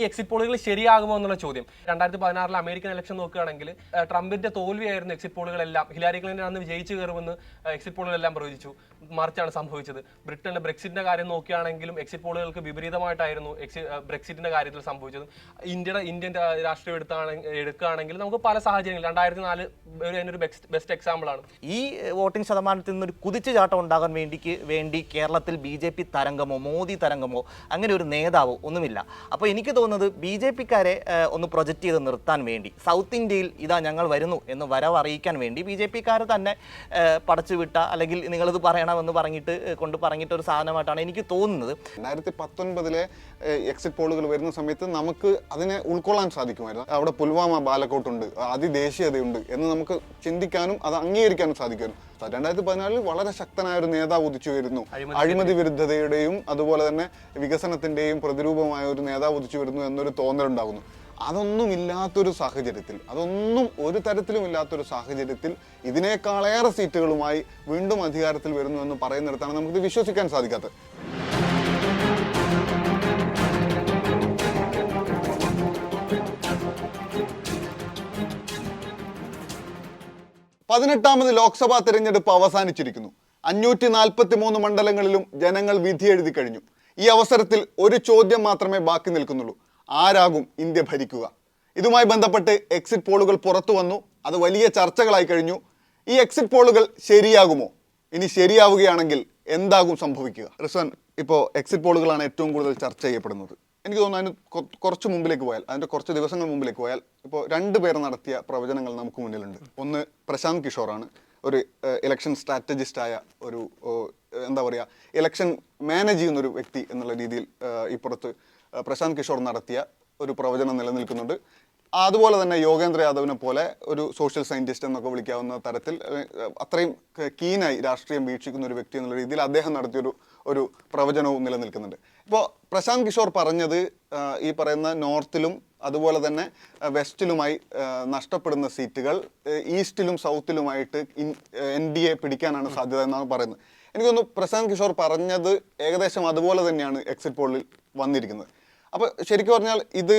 ഈ എക്സിറ്റ് പോളുകൾ ശരിയാകുമോ എന്നുള്ള ചോദ്യം. രണ്ടായിരത്തി പതിനാറിലെ അമേരിക്കൻ ഇലക്ഷൻ നോക്കുകയാണെങ്കിൽ ട്രംപിന്റെ തോൽവിയായിരുന്നു എക്സിറ്റ് പോളുകളെല്ലാം ഹിലാരി ക്ലിന്റൺ അന്ന് വിജയിച്ചു കയറുമെന്ന് എക്സിറ്റ് പോളുകളെല്ലാം പ്രവചിച്ചു. മറിച്ചാണ് സംഭവിച്ചത്. ബ്രിട്ടന്റെ ബ്രെക്സിറ്റിന്റെ കാര്യം നോക്കുകയാണെങ്കിലും എക്സിറ്റ് പോളുകൾക്ക് വിപരീതമായിട്ടായിരുന്നു ബ്രെക്സിറ്റിന്റെ കാര്യത്തിൽ സംഭവിച്ചത്. ഇന്ത്യയുടെ ഇന്ത്യൻ രാഷ്ട്രീയം എടുത്താണെങ്കിൽ എടുക്കുകയാണെങ്കിൽ നമുക്ക് പല സാഹചര്യങ്ങൾ. രണ്ടായിരത്തി നാല് ഒരു അതിനൊരു ബെസ്റ്റ് എക്സാമ്പിൾ ആണ്. ഈ വോട്ടിംഗ് ശതമാനത്തിൽ നിന്നൊരു കുതിച്ചുചാട്ടം ഉണ്ടാകാൻ വേണ്ടിക്ക് വേണ്ടി കേരളത്തിൽ ബി തരംഗമോ മോദി തരംഗമോ അങ്ങനെ ഒരു നേതാവോ ഒന്നുമില്ല. അപ്പോൾ എനിക്ക് തോന്നുന്നത് ബി ജെ പിക്കാരെ ഒന്ന് പ്രൊജക്റ്റ് ചെയ്ത് നിർത്താൻ വേണ്ടി. സൗത്ത് ഇന്ത്യയിൽ ഇതാ ഞങ്ങൾ വരുന്നു എന്ന് വരവ് അറിയിക്കാൻ വേണ്ടി ബി ജെ പിക്കാർ തന്നെ പടച്ചു വിട്ട അല്ലെങ്കിൽ നിങ്ങളിത് പറയണമെന്ന് പറഞ്ഞിട്ട് കൊണ്ട് പറഞ്ഞിട്ട് ഒരു സാധനമായിട്ടാണ് എനിക്ക് തോന്നുന്നത്. രണ്ടായിരത്തി പത്തൊൻപതിലെ എക്സിറ്റ് പോളുകൾ വരുന്ന സമയത്ത് നമുക്ക് അതിനെ ഉൾക്കൊള്ളാൻ സാധിക്കുമായിരുന്നു. അവിടെ പുൽവാമ ബാലക്കോട്ടുണ്ട് അതിദേശീയതയുണ്ട് എന്ന് നമുക്ക് ചിന്തിക്കാനും അത് അംഗീകരിക്കാനും സാധിക്കുമായിരുന്നു. രണ്ടായിരത്തി പതിനാലിൽ വളരെ ശക്തനായ ഒരു നേതാവ് ഉദിച്ചു വരുന്നു. അഴിമതി വിരുദ്ധതയുടെയും അതുപോലെ തന്നെ വികസനത്തിന്റെയും പ്രതിരൂപമായ ഒരു നേതാവ് ഉദിച്ചു വരുന്നു എന്നൊരു തോന്നലുണ്ടാകുന്നു അതൊന്നും ഇല്ലാത്തൊരു സാഹചര്യത്തിൽ അതൊന്നും ഒരു തരത്തിലും ഇല്ലാത്തൊരു സാഹചര്യത്തിൽ ഇതിനേക്കാളേറെ സീറ്റുകളുമായി വീണ്ടും അധികാരത്തിൽ വരുന്നു എന്ന് പറയുന്നിടത്താണ് നമുക്ക് വിശ്വസിക്കാൻ സാധിക്കാത്തത്. പതിനെട്ടാമത് ലോക്സഭാ തെരഞ്ഞെടുപ്പ് അവസാനിച്ചിരിക്കുന്നു. അഞ്ഞൂറ്റി നാൽപ്പത്തി മൂന്ന് മണ്ഡലങ്ങളിലും ജനങ്ങൾ വിധി എഴുതി കഴിഞ്ഞു. ഈ അവസരത്തിൽ ഒരു ചോദ്യം മാത്രമേ ബാക്കി നിൽക്കുന്നുള്ളൂ. ആരാകും ഇന്ത്യ ഭരിക്കുക? ഇതുമായി ബന്ധപ്പെട്ട് എക്സിറ്റ് പോളുകൾ പുറത്തു വന്നു. അത് വലിയ ചർച്ചകളായി കഴിഞ്ഞു. ഈ എക്സിറ്റ് പോളുകൾ ശരിയാകുമോ? ഇനി ശരിയാവുകയാണെങ്കിൽ എന്താകും സംഭവിക്കുക? റിസ്വാൻ ഇപ്പോൾ എക്സിറ്റ് പോളുകളാണ് ഏറ്റവും കൂടുതൽ ചർച്ച ചെയ്യപ്പെടുന്നത്. എനിക്ക് തോന്നുന്നു അതിന് കുറച്ച് മുമ്പിലേക്ക് പോയാൽ അതിന്റെ കുറച്ച് ദിവസങ്ങൾ മുമ്പിലേക്ക് പോയാൽ ഇപ്പോൾ രണ്ട് പേർ നടത്തിയ പ്രവചനങ്ങൾ നമുക്ക് മുന്നിലുണ്ട്. ഒന്ന് പ്രശാന്ത് കിഷോറാണ്. ഒരു ഇലക്ഷൻ സ്ട്രാറ്റജിസ്റ്റായ ഒരു എന്താ പറയുക ഇലക്ഷൻ മാനേജ് ചെയ്യുന്ന ഒരു വ്യക്തി എന്നുള്ള രീതിയിൽ ഇപ്പുറത്ത് പ്രശാന്ത് കിഷോർ നടത്തിയ ഒരു പ്രവചനം നിലനിൽക്കുന്നുണ്ട്. അതുപോലെ തന്നെ യോഗേന്ദ്ര യാദവിനെ പോലെ ഒരു സോഷ്യൽ സയന്റിസ്റ്റ് എന്നൊക്കെ വിളിക്കാവുന്ന തരത്തിൽ അത്രയും കീനായി രാഷ്ട്രീയം വീക്ഷിക്കുന്ന ഒരു വ്യക്തി എന്നുള്ള രീതിയിൽ അദ്ദേഹം നടത്തിയൊരു ഒരു പ്രവചനവും നിലനിൽക്കുന്നുണ്ട്. ഇപ്പോൾ പ്രശാന്ത് കിഷോർ പറഞ്ഞത് ഈ പറയുന്ന നോർത്തിലും അതുപോലെ തന്നെ വെസ്റ്റിലുമായി നഷ്ടപ്പെടുന്ന സീറ്റുകൾ ഈസ്റ്റിലും സൗത്തിലുമായിട്ട് എൻ ഡി എ പിടിക്കാനാണ് സാധ്യത എന്നാണ് പറയുന്നത്. എനിക്കൊന്ന് പ്രശാന്ത് കിഷോർ പറഞ്ഞത് ഏകദേശം അതുപോലെ തന്നെയാണ് എക്സിറ്റ് പോളിൽ വന്നിരിക്കുന്നത്. അപ്പോൾ ശരിക്കും പറഞ്ഞാൽ ഇത്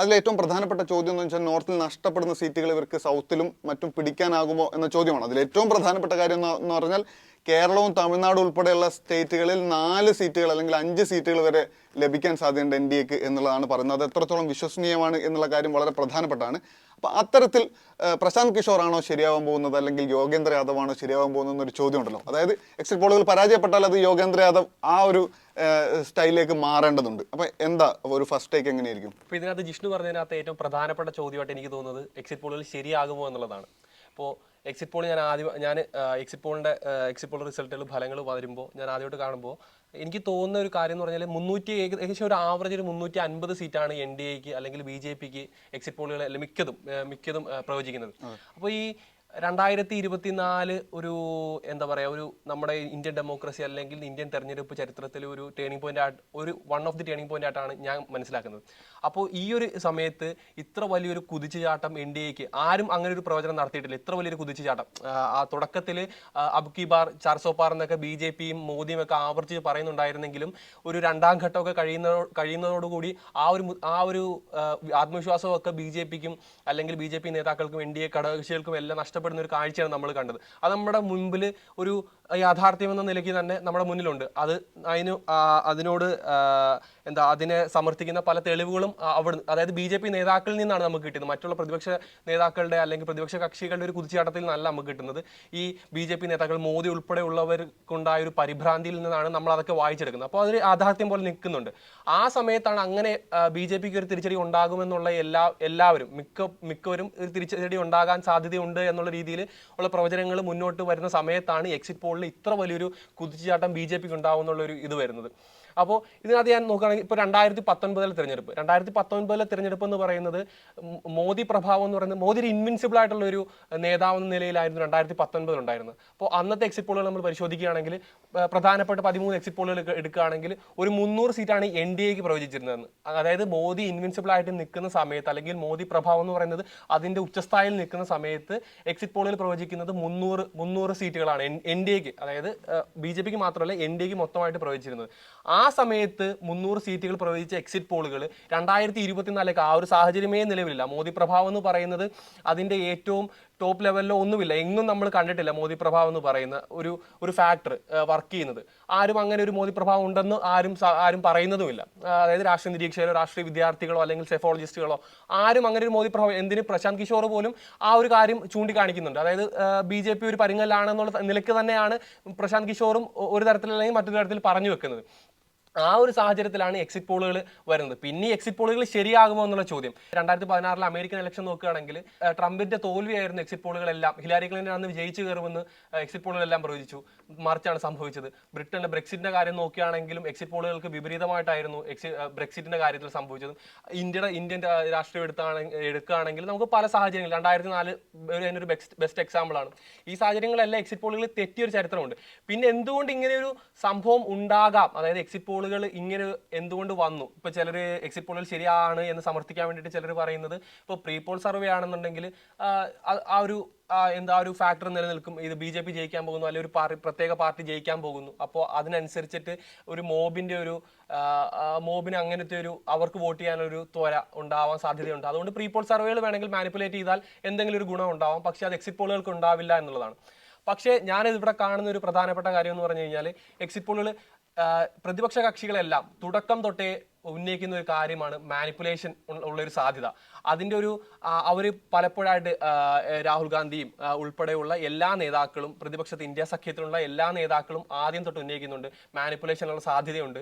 അതിലേറ്റവും പ്രധാനപ്പെട്ട ചോദ്യം എന്ന് വെച്ചാൽ നോർത്തിൽ നഷ്ടപ്പെടുന്ന സീറ്റുകൾ ഇവർക്ക് സൗത്തിലും മറ്റും പിടിക്കാനാകുമോ എന്ന ചോദ്യമാണ്. അതിലേറ്റവും പ്രധാനപ്പെട്ട കാര്യം എന്ന് പറഞ്ഞാൽ കേരളവും തമിഴ്നാടും ഉൾപ്പെടെയുള്ള സ്റ്റേറ്റുകളിൽ നാല് സീറ്റുകൾ അല്ലെങ്കിൽ അഞ്ച് സീറ്റുകൾ വരെ ലഭിക്കാൻ സാധ്യതയുണ്ട് എൻ ഡി എക്ക് എന്നുള്ളതാണ് പറയുന്നത്. അത് എത്രത്തോളം വിശ്വസനീയമാണ് എന്നുള്ള കാര്യം വളരെ പ്രധാനപ്പെട്ടാണ്. അപ്പോൾ അത്തരത്തിൽ പ്രശാന്ത് കിഷോറാണോ ശരിയാവാൻ പോകുന്നത് അല്ലെങ്കിൽ യോഗേന്ദ്ര യാദവ് ആണോ ശരിയാവാൻ പോകുന്നത് എന്നൊരു ചോദ്യം ഉണ്ടല്ലോ അതായത് എക്സിറ്റ് പോളുകൾ പരാജയപ്പെട്ടാൽ അത് യോഗേന്ദ്ര യാദവ് ആ ഒരു സ്റ്റൈലിലേക്ക് മാറേണ്ടതുണ്ട്. അപ്പോൾ എന്താ ഒരു ഫസ്റ്റ് ടേക്ക് എങ്ങനെയായിരിക്കും? അപ്പോൾ ഇതിനകത്ത് ജിഷ്ണു പറഞ്ഞതിനകത്ത് ഏറ്റവും പ്രധാനപ്പെട്ട ചോദ്യമായിട്ട് എനിക്ക് തോന്നുന്നത് എക്സിറ്റ് പോളുകൾ ശരിയാകുമോ എന്നുള്ളതാണ്. അപ്പോൾ എക്സിറ്റ് പോൾ ഞാൻ ആദ്യം ഞാൻ എക്സിറ്റ് പോളിന്റെ എക്സിറ്റ് പോൾ റിസൾട്ടുകൾ ഫലങ്ങൾ വരുമ്പോൾ ഞാൻ ആദ്യമായിട്ട് കാണുമ്പോൾ എനിക്ക് തോന്നുന്ന ഒരു കാര്യം എന്ന് പറഞ്ഞാൽ മുന്നൂറ്റി ഏകദേശം ഒരു ആവറേജ് ഒരു മുന്നൂറ്റി അൻപത് സീറ്റാണ് എൻ ഡി എക്ക് അല്ലെങ്കിൽ ബി ജെ പിക്ക് എക്സിറ്റ് പോളുകൾ അല്ലെങ്കിൽ മിക്കതും മിക്കതും പ്രവചിക്കുന്നത്. അപ്പോൾ ഈ രണ്ടായിരത്തി ഇരുപത്തിനാല് ഒരു എന്താ പറയുക ഒരു നമ്മുടെ ഇന്ത്യൻ ഡെമോക്രസി അല്ലെങ്കിൽ ഇന്ത്യൻ തെരഞ്ഞെടുപ്പ് ചരിത്രത്തിൽ ഒരു ടേണിംഗ് പോയിന്റ് ആയിട്ട് ഒരു one of the turning point ആയിട്ടാണ് ഞാൻ മനസ്സിലാക്കുന്നത്. അപ്പോൾ ഈ ഒരു സമയത്ത് ഇത്ര വലിയൊരു കുതിച്ചുചാട്ടം എൻ ഡി എക്ക് ആരും അങ്ങനെ ഒരു പ്രവചനം നടത്തിയിട്ടില്ല. ഇത്ര വലിയൊരു കുതിച്ചുചാട്ടം. ആ, തുടക്കത്തിൽ അബ്കി ബാർ ചാർസോ എന്നൊക്കെ ബി ജെ പിയും മോദിയും ഒക്കെ ആവർത്തിച്ച് പറയുന്നുണ്ടായിരുന്നെങ്കിലും ഒരു രണ്ടാം ഘട്ടമൊക്കെ കഴിയുന്ന കഴിയുന്നതോടുകൂടി ആ ഒരു ആ ഒരു ആത്മവിശ്വാസമൊക്കെ ബി ജെ പിക്കും അല്ലെങ്കിൽ ബി ജെ പി നേതാക്കൾക്കും എൻ ഡി എ ഘടകകക്ഷികൾക്കും എല്ലാം നഷ്ടപ്പെടുന്ന ഒരു കാഴ്ചയാണ് നമ്മൾ കണ്ടത്. അത് നമ്മുടെ മുമ്പിൽ ഒരു യാഥാർത്ഥ്യം എന്ന നിലയ്ക്ക് തന്നെ നമ്മുടെ മുന്നിലുണ്ട്. അത് അതിന് അതിനോട് എന്താ അതിനെ സമർത്ഥിക്കുന്ന പല തെളിവുകളും അവിടുന്ന് അവിടെ അതായത് ബി ജെ പി നേതാക്കളിൽ നിന്നാണ് നമുക്ക് കിട്ടുന്നത്. മറ്റുള്ള പ്രതിപക്ഷ നേതാക്കളുടെ അല്ലെങ്കിൽ പ്രതിപക്ഷ കക്ഷികളുടെ ഒരു കുതിച്ചാട്ടത്തിൽ നിന്നല്ല നമുക്ക് കിട്ടുന്നത്. ഈ ബി ജെ പി നേതാക്കൾ മോദി ഉൾപ്പെടെയുള്ളവർക്കുണ്ടായ ഒരു പരിഭ്രാന്തിയിൽ നിന്നാണ് നമ്മൾ അതൊക്കെ വായിച്ചെടുക്കുന്നത്. അപ്പോൾ അതൊരു യാഥാർത്ഥ്യം പോലെ നിൽക്കുന്നുണ്ട്. ആ സമയത്താണ് അങ്ങനെ ബി ജെ പിക്ക് ഒരു തിരിച്ചടി ഉണ്ടാകുമെന്നുള്ള എല്ലാ എല്ലാവരും മിക്ക മിക്കവരും ഒരു തിരിച്ചടി ഉണ്ടാകാൻ സാധ്യതയുണ്ട് എന്നുള്ള രീതിയിൽ ഉള്ള പ്രവചനങ്ങൾ മുന്നോട്ട് വരുന്ന സമയത്താണ് എക്സിറ്റ് പോളിൽ ഇത്ര വലിയൊരു കുതിച്ചുചാട്ടം ബി ജെ പിക്ക് ഒരു ഇത് വരുന്നത്. അപ്പോൾ ഇതിനകത്ത് ഞാൻ നോക്കുകയാണെങ്കിൽ ഇപ്പോൾ രണ്ടായിരത്തി പത്തൊൻപതിലെ തിരഞ്ഞെടുപ്പ്. രണ്ടായിരത്തി പത്തൊൻപതിലെ തിരഞ്ഞെടുപ്പ് എന്ന് പറയുന്നത് മോദി പ്രഭാവം എന്ന് പറയുന്നത് മോദി ഒരു ഇൻവിൻസിബിൾ ആയിട്ടുള്ള ഒരു നേതാവ് എന്ന നിലയിലായിരുന്നു രണ്ടായിരത്തി പത്തൊൻപതിൽ ഉണ്ടായിരുന്നത്. അപ്പോൾ അന്നത്തെ എക്സിറ്റ് പോളുകൾ നമ്മൾ പരിശോധിക്കുകയാണെങ്കിൽ പ്രധാനപ്പെട്ട പതിമൂന്ന് എക്സിറ്റ് പോളുകൾ എടുക്ക- എടുക്കുകയാണെങ്കിൽ ഒരു മുന്നൂറ് സീറ്റാണ് എൻ ഡി എക്ക് പ്രവചിച്ചിരുന്നത് അതായത് മോദി ഇൻവിൻസിബിൾ ആയിട്ട് നിൽക്കുന്ന സമയത്ത് അല്ലെങ്കിൽ മോദി പ്രഭാവം എന്ന് പറയുന്നത് അതിന്റെ ഉച്ചസ്ഥായിൽ നിൽക്കുന്ന സമയത്ത് എക്സിറ്റ് പോളിൽ പ്രവചിക്കുന്നത് മുന്നൂറ് മുന്നൂറ് സീറ്റുകളാണ് എൻ ഡി എക്ക് അതായത് ബി ജെ പിക്ക് മാത്രമല്ല എൻ ഡി എക്ക് മൊത്തമായിട്ട് പ്രവചിച്ചിരുന്നത്. ആ സമയത്ത് മുന്നൂറ് സീറ്റുകൾ പ്രവചിച്ച എക്സിറ്റ് പോളുകൾ രണ്ടായിരത്തി ഇരുപത്തിനാലിലേക്ക് ആ ഒരു സാഹചര്യമേ നിലവിലില്ല. മോദി പ്രഭാവം എന്ന് പറയുന്നത് അതിന്റെ ഏറ്റവും ടോപ്പ് ലെവലിലോ ഒന്നുമില്ല. എങ്ങും നമ്മൾ കണ്ടിട്ടില്ല മോദി പ്രഭാവം എന്ന് പറയുന്ന ഒരു ഒരു ഫാക്ടർ വർക്ക് ചെയ്യുന്നത്. ആരും അങ്ങനെ ഒരു മോദി പ്രഭാവം ഉണ്ടെന്ന് ആരും ആരും പറയുന്നതുമില്ല. അതായത് രാഷ്ട്രീയ നിരീക്ഷകരോ രാഷ്ട്രീയ വിദ്യാർത്ഥികളോ അല്ലെങ്കിൽ സെഫോളജിസ്റ്റുകളോ ആരും അങ്ങനെ ഒരു മോദി പ്രഭാവം എന്തിന് പ്രശാന്ത് കിഷോർ പോലും ആ ഒരു കാര്യം ചൂണ്ടിക്കാണിക്കുന്നുണ്ട്. അതായത് ബി ജെ പി ഒരു പരിങ്ങലാണെന്നുള്ള നിലയ്ക്ക് തന്നെയാണ് പ്രശാന്ത് കിഷോറും ഒരു തരത്തിലല്ലെങ്കിൽ മറ്റൊരു തരത്തിൽ പറഞ്ഞു വെക്കുന്നത്. ആ ഒരു സാഹചര്യത്തിലാണ് എക്സിറ്റ് പോളുകൾ വരുന്നത്. പിന്നെ ഈ എക്സിറ്റ് പോളുകൾ ശരിയാകുമോ എന്നുള്ള ചോദ്യം. രണ്ടായിരത്തി പതിനാറിലെ അമേരിക്കൻ ഇലക്ഷൻ നോക്കുകയാണെങ്കിൽ ട്രംപിന്റെ തോൽവിയായിരുന്നു എക്സിറ്റ് പോളുകളെല്ലാം ഹിലാരി ക്ലിന്റൺ അന്ന് വിജയിച്ചു കയറുമെന്ന് എക്സിറ്റ് പോളുകളെല്ലാം പ്രവചിച്ചു. മറിച്ചാണ് സംഭവിച്ചത്. ബ്രിട്ടന്റെ ബ്രെക്സിറ്റിന്റെ കാര്യം നോക്കുകയാണെങ്കിലും എക്സിറ്റ് പോളുകൾക്ക് വിപരീതമായിട്ടായിരുന്നു എക്സി ബ്രെക്സിറ്റിന്റെ കാര്യത്തിൽ സംഭവിച്ചത്. ഇന്ത്യയുടെ ഇന്ത്യൻ രാഷ്ട്രീയം എടുത്താണെങ്കിൽ എടുക്കുകയാണെങ്കിൽ നമുക്ക് പല സാഹചര്യങ്ങൾ. രണ്ടായിരത്തി നാല് അതിനൊരു ബെസ്റ്റ് ബെസ്റ്റ് എക്സാമ്പിൾ ആണ്. ഈ സാഹചര്യങ്ങളെല്ലാം എക്സിറ്റ് പോളുകളിൽ തെറ്റിയൊരു ചരിത്രമുണ്ട്. പിന്നെ എന്തുകൊണ്ട് ഇങ്ങനെ ഒരു സംഭവം ഉണ്ടാകാം? അതായത് എക്സിറ്റ് പോളുകൾ ഇങ്ങനെ എന്തുകൊണ്ട് വന്നു? ഇപ്പൊ ചിലർ എക്സിറ്റ് പോളുകൾ ശരിയാണ് എന്ന് സമർത്ഥിക്കാൻ വേണ്ടിയിട്ട് ചിലർ പറയുന്നത് ഇപ്പോൾ പ്രീ പോൾ സർവേ ആണെന്നുണ്ടെങ്കിൽ ആ, ഒരു എന്താ ഒരു ഫാക്ടർ നിലനിൽക്കും. ഇത് ബി ജെ പി ജയിക്കാൻ പോകുന്നു അല്ലെങ്കിൽ ഒരു പാർട്ടി പ്രത്യേക പാർട്ടി ജയിക്കാൻ പോകുന്നു. അപ്പോൾ അതിനനുസരിച്ചിട്ട് ഒരു മോബിന്റെ ഒരു മോബിന് അങ്ങനത്തെ ഒരു അവർക്ക് വോട്ട് ചെയ്യാനൊരു ത്വര ഉണ്ടാവാൻ സാധ്യതയുണ്ട്. അതുകൊണ്ട് പ്രീ പോൾ സർവേകൾ വേണമെങ്കിൽ മാനിപ്പുലേറ്റ് ചെയ്താൽ എന്തെങ്കിലും ഒരു ഗുണം ഉണ്ടാവാം. പക്ഷേ അത് എക്സിറ്റ് പോളുകൾക്ക് ഉണ്ടാവില്ല എന്നുള്ളതാണ്. പക്ഷേ ഞാനിത് ഇവിടെ കാണുന്ന ഒരു പ്രധാനപ്പെട്ട കാര്യം എന്ന് പറഞ്ഞു കഴിഞ്ഞാൽ എക്സിറ്റ് പോളുകൾ പ്രതിപക്ഷ കക്ഷികളെല്ലാം തുടക്കം തൊട്ടേ ഉന്നയിക്കുന്ന ഒരു കാര്യമാണ് മാനിപ്പുലേഷൻ ഉള്ള ഒരു സാധ്യത. അതിന്റെ ഒരു അവർ പലപ്പോഴായിട്ട് രാഹുൽ ഗാന്ധിയും ഉൾപ്പെടെയുള്ള എല്ലാ നേതാക്കളും പ്രതിപക്ഷത്ത് ഇന്ത്യ സഖ്യത്തിലുള്ള എല്ലാ നേതാക്കളും ആദ്യം തൊട്ട് ഉന്നയിക്കുന്നുണ്ട്. മാനിപ്പുലേഷനുള്ള സാധ്യതയുണ്ട്.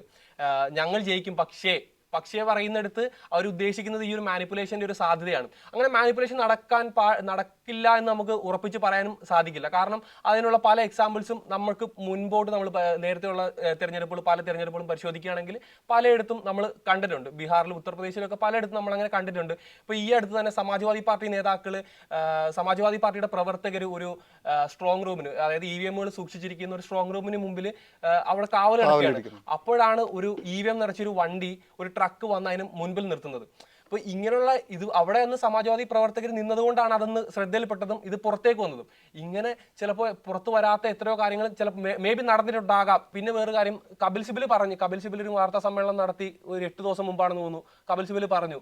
ഞങ്ങൾ ജയിക്കും പക്ഷേ പക്ഷേ പറയുന്നിടത്ത് അവർ ഉദ്ദേശിക്കുന്നത് ഈ ഒരു മാനിപ്പുലേഷന്റെ ഒരു സാധ്യതയാണ്. അങ്ങനെ മാനിപ്പുലേഷൻ നടക്കാൻ പാ നടക്കില്ല എന്ന് നമുക്ക് ഉറപ്പിച്ച് പറയാനും സാധിക്കില്ല. കാരണം അതിനുള്ള പല എക്സാമ്പിൾസും നമുക്ക് മുൻപോട്ട് നമ്മൾ നേരത്തെയുള്ള തിരഞ്ഞെടുപ്പുകൾ പല തെരഞ്ഞെടുപ്പുകളും പരിശോധിക്കുകയാണെങ്കിൽ പലയിടത്തും നമ്മൾ കണ്ടിട്ടുണ്ട്. ബീഹാറിലും ഉത്തർപ്രദേശിലൊക്കെ പലയിടത്തും നമ്മൾ അങ്ങനെ കണ്ടിട്ടുണ്ട്. ഇപ്പോൾ ഈ അടുത്ത് തന്നെ സമാജ്വാദി പാർട്ടി നേതാക്കൾ സമാജ്വാദി പാർട്ടിയുടെ പ്രവർത്തകർ ഒരു സ്ട്രോങ് റൂമിന് അതായത് ഇ വി എമ്മുകൾ സൂക്ഷിച്ചിരിക്കുന്ന ഒരു സ്ട്രോങ് റൂമിന് മുമ്പിൽ അവിടെ കാവൽ അപ്പോഴാണ് ഒരു ഇ വി എം നിറച്ചൊരു വണ്ടി ഒരു ട്രക്ക് വന്ന് അതിന് മുൻപിൽ നിർത്തുന്നത്. അപ്പോൾ ഇങ്ങനെയുള്ള ഇത് അവിടെ നിന്ന് സമാജ്വാദി പ്രവർത്തകർ നിന്നതുകൊണ്ടാണ് അതൊന്ന് ശ്രദ്ധയിൽപ്പെട്ടതും ഇത് പുറത്തേക്ക് വന്നതും. ഇങ്ങനെ ചിലപ്പോൾ പുറത്തു വരാത്ത എത്രയോ കാര്യങ്ങൾ ചിലപ്പോൾ മേ ബി നടന്നിട്ടുണ്ടാകാം. പിന്നെ വേറെ കാര്യം കപിൽ സിബിൽ പറഞ്ഞു. കപിൽ സിബിൽ ഒരു വാർത്താ സമ്മേളനം നടത്തി ഒരു എട്ട് ദിവസം മുമ്പാണെന്ന് തോന്നുന്നു. കപിൽ സിബിൽ പറഞ്ഞു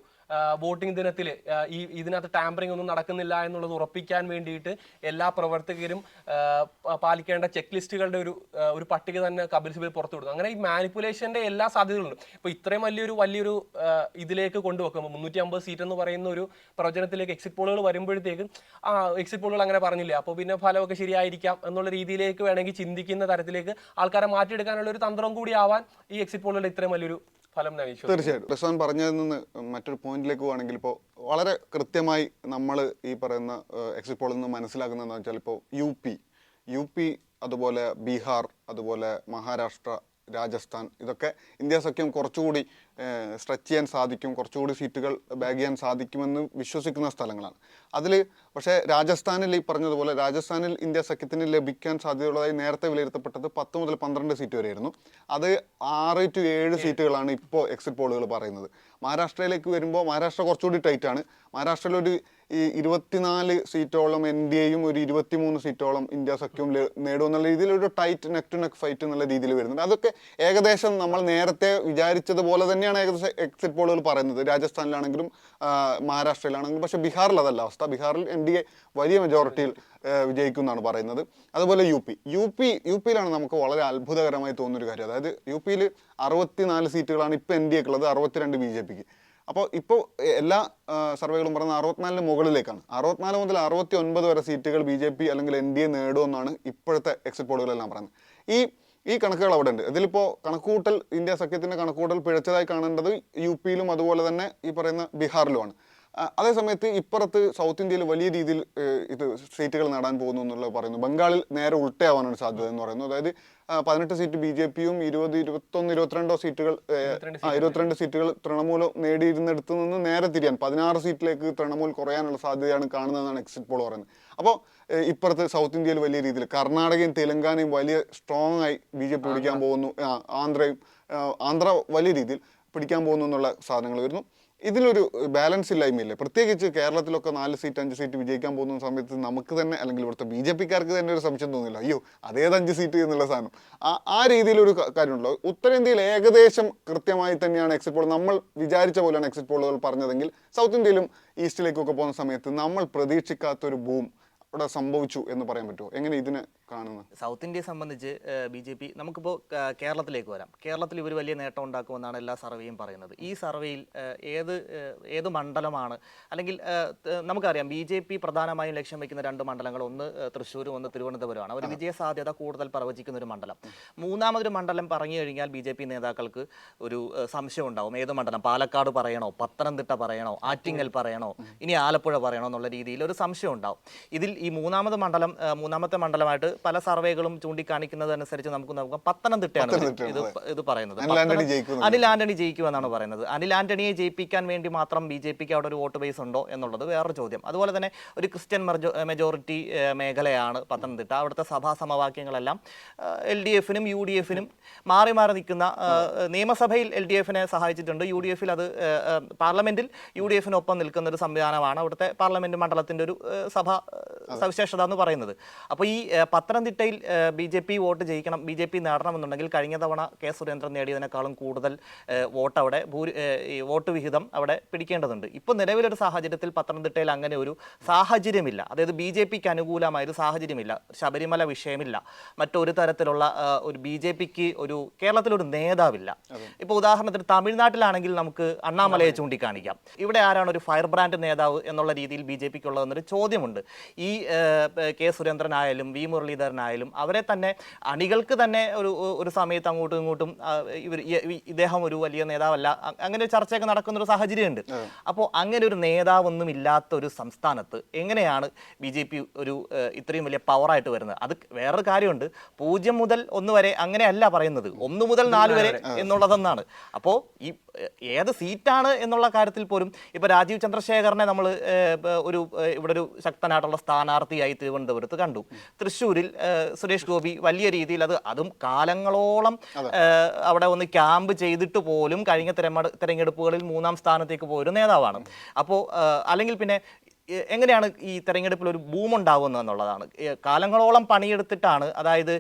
വോട്ടിംഗ് ദിനത്തിൽ ഈ ഇതിനകത്ത് ടാമ്പറിംഗ് ഒന്നും നടക്കുന്നില്ല എന്നുള്ളത് ഉറപ്പിക്കാൻ വേണ്ടിയിട്ട് എല്ലാ പ്രവർത്തകരും പാലിക്കേണ്ട ചെക്ക് ലിസ്റ്റുകളുടെ ഒരു ഒരു പട്ടിക തന്നെ കപിൽ സിബിൽ പുറത്തു കൊടുക്കും അങ്ങനെ ഈ മാനിപ്പുലേഷന്റെ എല്ലാ സാധ്യതകളുണ്ട്. ഇപ്പൊ ഇത്രയും വലിയൊരു വലിയൊരു ഇതിലേക്ക് കൊണ്ടുവെക്കുമ്പോൾ മുന്നൂറ്റി അമ്പത് സീറ്റ് എന്ന് പറയുന്ന ഒരു പ്രവചനത്തിലേക്ക് എക്സിറ്റ് പോളുകൾ വരുമ്പോഴത്തേക്കും ആ എക്സിറ്റ് പോളുകൾ അങ്ങനെ പറഞ്ഞില്ല? അപ്പോൾ പിന്നെ ഫലമൊക്കെ ശരിയായിരിക്കാം എന്നുള്ള രീതിയിലേക്ക് വേണമെങ്കിൽ ചിന്തിക്കുന്ന തരത്തിലേക്ക് ആൾക്കാരെ മാറ്റിയെടുക്കാനുള്ള ഒരു തന്ത്രം കൂടി ആവാൻ ഈ എക്സിറ്റ് പോളുകളുടെ ഇത്രയും വലിയൊരു ഫലം തീർച്ചയായിട്ടും. റിസ്വാൻ പറഞ്ഞതിൽ നിന്ന് മറ്റൊരു പോയിന്റിലേക്ക് പോവാണെങ്കിൽ ഇപ്പോൾ വളരെ കൃത്യമായി നമ്മൾ ഈ പറയുന്ന എക്സിറ്റ് പോളിൽ നിന്ന് മനസ്സിലാക്കുന്നതെന്ന് വെച്ചാൽ ഇപ്പോൾ യു പി യു പി അതുപോലെ ബീഹാർ അതുപോലെ മഹാരാഷ്ട്ര രാജസ്ഥാൻ. ഇതൊക്കെ ഇന്ത്യ സഖ്യം കുറച്ചുകൂടി സ്ട്രെച്ച് ചെയ്യാൻ സാധിക്കും കുറച്ചുകൂടി സീറ്റുകൾ ബാഗ് ചെയ്യാൻ സാധിക്കുമെന്ന് വിശ്വസിക്കുന്ന സ്ഥലങ്ങളാണ്. അതിൽ പക്ഷേ രാജസ്ഥാനിൽ ഈ പറഞ്ഞതുപോലെ രാജസ്ഥാനിൽ ഇന്ത്യ സഖ്യത്തിന് ലഭിക്കാൻ സാധ്യതയുള്ളതായി നേരത്തെ വിലയിരുത്തപ്പെട്ടത് പത്ത് മുതൽ പന്ത്രണ്ട് സീറ്റ് വരെയായിരുന്നു. അത് ആറ് ടു ഏഴ് സീറ്റുകളാണ് ഇപ്പോൾ എക്സിറ്റ് പോളുകൾ പറയുന്നത്. മഹാരാഷ്ട്രയിലേക്ക് വരുമ്പോൾ മഹാരാഷ്ട്ര കുറച്ചുകൂടി ടൈറ്റാണ് മഹാരാഷ്ട്രയിലൊരു മഹാരാഷ്ട്രയിൽ ഒരു ഈ ഇരുപത്തിനാല് സീറ്റോളം എൻ ഡി എയും ഒരു ഇരുപത്തിമൂന്ന് സീറ്റോളം ഇന്ത്യ സഖ്യവും നേടുമെന്നുള്ള രീതിയിൽ ഒരു tight neck to neck fight എന്നുള്ള രീതിയിൽ വരുന്നുണ്ട്. അതൊക്കെ ഏകദേശം നമ്മൾ നേരത്തെ വിചാരിച്ചതുപോലെ തന്നെയാണ് ഏകദേശം എക്സിറ്റ് പോളുകൾ പറയുന്നത്. രാജസ്ഥാനിലാണെങ്കിലും മഹാരാഷ്ട്രയിലാണെങ്കിലും. പക്ഷേ ബീഹാറിൽ അതല്ല അവസ്ഥ. ബീഹാറിൽ എൻ ഡി എ വലിയ മെജോറിറ്റിയിൽ വിജയിക്കും എന്നാണ് പറയുന്നത്. അതുപോലെ U P. U P U പിയിലാണ് നമുക്ക് വളരെ അത്ഭുതകരമായി തോന്നുന്ന ഒരു കാര്യം. അതായത് യു പിയിൽ അറുപത്തിനാല് സീറ്റുകളാണ് ഇപ്പോൾ എൻ ഡി എക്കുള്ളത് അറുപത്തിരണ്ട് ബി ജെ പിക്ക്. അപ്പോൾ ഇപ്പോൾ എല്ലാ സർവേകളും പറയുന്നത് അറുപത്തിനാലിന് മുകളിലേക്കാണ്. അറുപത്തിനാല് മുതൽ അറുപത്തി ഒൻപത് വരെ സീറ്റുകൾ ബി ജെ പി അല്ലെങ്കിൽ എൻ ഡി എ നേടുമെന്നാണ് ഇപ്പോഴത്തെ എക്സിറ്റ് പോളുകളെല്ലാം പറയുന്നത്. ഈ ഈ കണക്കുകൾ അവിടെ ഉണ്ട്. ഇതിലിപ്പോൾ കണക്കുകൂട്ടൽ ഇന്ത്യ സഖ്യത്തിന്റെ കണക്കുകൂട്ടൽ പിഴച്ചതായി കാണേണ്ടത് യു പിയിലും അതുപോലെ തന്നെ ഈ പറയുന്ന ബീഹാറിലുമാണ്. അതേസമയത്ത് ഇപ്പുറത്ത് സൗത്ത് ഇന്ത്യയിൽ വലിയ രീതിയിൽ ഇത് സീറ്റുകൾ നേടാൻ പോകുന്നു എന്നുള്ളത് പറയുന്നു. ബംഗാളിൽ നേരെ ഉൾട്ടയാവാനാണ് സാധ്യത എന്ന് പറയുന്നു. അതായത് പതിനെട്ട് സീറ്റ് ബി ജെ പിയും ഇരുപത് ഇരുപത്തൊന്ന് ഇരുപത്തിരണ്ടോ സീറ്റുകൾ ഇരുപത്തിരണ്ട് സീറ്റുകൾ തൃണമൂൽ നേടിയിരുന്നിടത്ത് നിന്ന് നേരെ തിരിയാൻ പതിനാറ് സീറ്റിലേക്ക് തൃണമൂൽ കുറയാനുള്ള സാധ്യതയാണ് കാണുന്നതെന്നാണ് എക്സിറ്റ് പോൾ പറയുന്നത്. അപ്പോൾ ഇപ്പുറത്ത് സൗത്ത് ഇന്ത്യയിൽ വലിയ രീതിയിൽ കർണാടകയും തെലങ്കാനയും വലിയ സ്ട്രോങ് ആയി ബി ജെ പി പിടിക്കാൻ പോകുന്നു ആന്ധ്രയും ആന്ധ്ര വലിയ രീതിയിൽ പിടിക്കാൻ പോകുന്നു എന്നുള്ള സാധനങ്ങൾ വരുന്നു. ഇതിലൊരു ബാലൻസ് ഇല്ലായ്മയില്ലേ? പ്രത്യേകിച്ച് കേരളത്തിലൊക്കെ നാല് സീറ്റ് അഞ്ച് സീറ്റ് വിജയിക്കാൻ പോകുന്ന സമയത്ത് നമുക്ക് തന്നെ അല്ലെങ്കിൽ ഇവിടുത്തെ ബി ജെ പിക്കാർക്ക് തന്നെ ഒരു സംശയം തോന്നില്ല. അയ്യോ അതേത് അഞ്ച് സീറ്റ് എന്നുള്ള സാധനം. ആ ആ രീതിയിലൊരു കാര്യമുണ്ടോ കാര്യമുണ്ടല്ലോ. ഉത്തരേന്ത്യയിൽ ഏകദേശം കൃത്യമായി തന്നെയാണ് എക്സിറ്റ് പോൾ നമ്മൾ വിചാരിച്ച പോലെയാണ് എക്സിറ്റ് പോളുകൾ പറഞ്ഞതെങ്കിൽ സൗത്ത് ഇന്ത്യയിലും ഈസ്റ്റിലേക്കൊക്കെ പോകുന്ന സമയത്ത് നമ്മൾ പ്രതീക്ഷിക്കാത്തൊരു ബൂം അവിടെ സംഭവിച്ചു എന്ന് പറയാൻ പറ്റുമോ? എങ്ങനെ ഇതിനെ കാണുന്നത്? സൗത്ത് ഇന്ത്യയെ സംബന്ധിച്ച് ബി ജെ പി നമുക്കിപ്പോൾ കേരളത്തിലേക്ക് വരാം. കേരളത്തിൽ ഇവർ വലിയ നേട്ടം ഉണ്ടാക്കുമെന്നാണ് എല്ലാ സർവേയും പറയുന്നത്. ഈ സർവേയിൽ ഏത് ഏത് മണ്ഡലമാണ്? അല്ലെങ്കിൽ നമുക്കറിയാം ബി ജെ പി പ്രധാനമായും ലക്ഷ്യം വയ്ക്കുന്ന രണ്ട് മണ്ഡലങ്ങൾ ഒന്ന് തൃശ്ശൂരും ഒന്ന് തിരുവനന്തപുരമാണ് അവർ വിജയ സാധ്യത കൂടുതൽ പ്രവചിക്കുന്ന ഒരു മണ്ഡലം. മൂന്നാമതൊരു മണ്ഡലം പറഞ്ഞു കഴിഞ്ഞാൽ ബി ജെ പി നേതാക്കൾക്ക് ഒരു സംശയം ഉണ്ടാവും. ഏത് മണ്ഡലം? പാലക്കാട് പറയണോ? പത്തനംതിട്ട പറയണോ? ആറ്റിങ്ങൽ പറയണോ? ഇനി ആലപ്പുഴ പറയണോ? എന്നുള്ള രീതിയിൽ ഒരു സംശയം ഉണ്ടാവും. ഇതിൽ ഈ മൂന്നാമത് മണ്ഡലം മൂന്നാമത്തെ മണ്ഡലമായിട്ട് പല സർവേകളും ചൂണ്ടിക്കാണിക്കുന്നതനുസരിച്ച് നമുക്ക് നോക്കാം. പത്തനംതിട്ടയാണ് ഇത് ഇത് പറയുന്നത്. അനിൽ ആന്റണി ജയിക്കും എന്നാണ് ജയിക്കുമെന്നാണ് പറയുന്നത്. അനിൽ ആന്റണിയെ ജയിപ്പിക്കാൻ വേണ്ടി മാത്രം ബി ജെ പിക്ക് അവിടെ ഒരു വോട്ട് ബേസ് ഉണ്ടോ എന്നുള്ളത് വേറൊരു ചോദ്യം. അതുപോലെ തന്നെ ഒരു ക്രിസ്ത്യൻ മെജോറിറ്റി മേഖലയാണ് പത്തനംതിട്ട. അവിടുത്തെ സഭാ സമവാക്യങ്ങളെല്ലാം എൽ ഡി എഫിനും യു ഡി എഫിനും മാറി മാറി നിൽക്കുന്ന നിയമസഭയിൽ എൽ ഡി എഫിനെ സഹായിച്ചിട്ടുണ്ട്. യു ഡി എഫിൽ അത് പാർലമെന്റിൽ യു ഡി എഫിനൊപ്പം നിൽക്കുന്ന ഒരു സംവിധാനമാണ് അവിടുത്തെ പാർലമെന്റ് മണ്ഡലത്തിന്റെ ഒരു സഭ സവിശേഷത എന്ന് പറയുന്നത്. അപ്പോൾ ഈ പത്തനംതിട്ടയിൽ ബി ജെ പി വോട്ട് ജയിക്കണം ബി ജെ പി നേടണമെന്നുണ്ടെങ്കിൽ കഴിഞ്ഞ തവണ കെ സുരേന്ദ്രൻ നേടിയതിനേക്കാളും കൂടുതൽ വോട്ട് അവിടെ ഭൂരി വോട്ട് വിഹിതം അവിടെ പിടിക്കേണ്ടതുണ്ട്. ഇപ്പോൾ നിലവിലൊരു സാഹചര്യത്തിൽ പത്തനംതിട്ടയിൽ അങ്ങനെ ഒരു സാഹചര്യമില്ല. അതായത് ബി ജെ പിക്ക് അനുകൂലമായൊരു സാഹചര്യമില്ല. ശബരിമല വിഷയമില്ല. മറ്റൊരു തരത്തിലുള്ള ഒരു ബി ജെ പിക്ക് ഒരു കേരളത്തിലൊരു നേതാവില്ല. ഇപ്പോൾ ഉദാഹരണത്തിന് തമിഴ്നാട്ടിലാണെങ്കിൽ നമുക്ക് അണ്ണാമലയെ ചൂണ്ടിക്കാണിക്കാം. ഇവിടെ ആരാണ് ഒരു ഫയർ ബ്രാൻഡ് നേതാവ് എന്നുള്ള രീതിയിൽ ബി ജെ പിക്ക് ഉള്ളതെന്നൊരു ചോദ്യമുണ്ട്. ഈ കെ സുരേന്ദ്രനായാലും വി മുരളീധരനായാലും അവരെ തന്നെ അണികൾക്ക് തന്നെ ഒരു ഒരു സമയത്ത് അങ്ങോട്ടും ഇങ്ങോട്ടും ഇവർ ഇദ്ദേഹം ഒരു വലിയ നേതാവല്ല. അങ്ങനെ ഒരു ചർച്ചയൊക്കെ നടക്കുന്ന ഒരു സാഹചര്യമുണ്ട് അപ്പോൾ അങ്ങനെ ഒരു നേതാവൊന്നും ഇല്ലാത്ത ഒരു സംസ്ഥാനത്ത് എങ്ങനെയാണ് ബി ജെ പി ഒരു ഇത്രയും വലിയ പവറായിട്ട് വരുന്നത്? അത് വേറൊരു കാര്യമുണ്ട്. പൂജ്യം മുതൽ ഒന്ന് വരെ അങ്ങനെയല്ല പറയുന്നത്. ഒന്ന് മുതൽ നാല് വരെ എന്നുള്ളതെന്നാണ്. അപ്പോൾ ഈ ഏത് സീറ്റാണ് എന്നുള്ള കാര്യത്തിൽ പോലും ഇപ്പോൾ രാജീവ് ചന്ദ്രശേഖരനെ നമ്മൾ ഒരു ഇവിടെ ഒരു ശക്തനായിട്ടുള്ള സ്ഥാനാർത്ഥിയായി തിരുവനന്തപുരത്ത് കണ്ടു. തൃശ്ശൂരിൽ സുരേഷ് ഗോപി വലിയ രീതിയിൽ അത് അതും കാലങ്ങളോളം അവിടെ ഒന്ന് ക്യാമ്പ് ചെയ്തിട്ട് പോലും കഴിഞ്ഞ തിരഞ്ഞെടു തെരഞ്ഞെടുപ്പുകളിൽ മൂന്നാം സ്ഥാനത്തേക്ക് പോയൊരു നേതാവാണ്. അപ്പോൾ അല്ലെങ്കിൽ പിന്നെ എങ്ങനെയാണ് ഈ തെരഞ്ഞെടുപ്പിൽ ഒരു ബൂം ഉണ്ടാവുന്നത് എന്നുള്ളതാണ് കാലങ്ങളോളം പണിയെടുത്തിട്ടാണ് അതായത്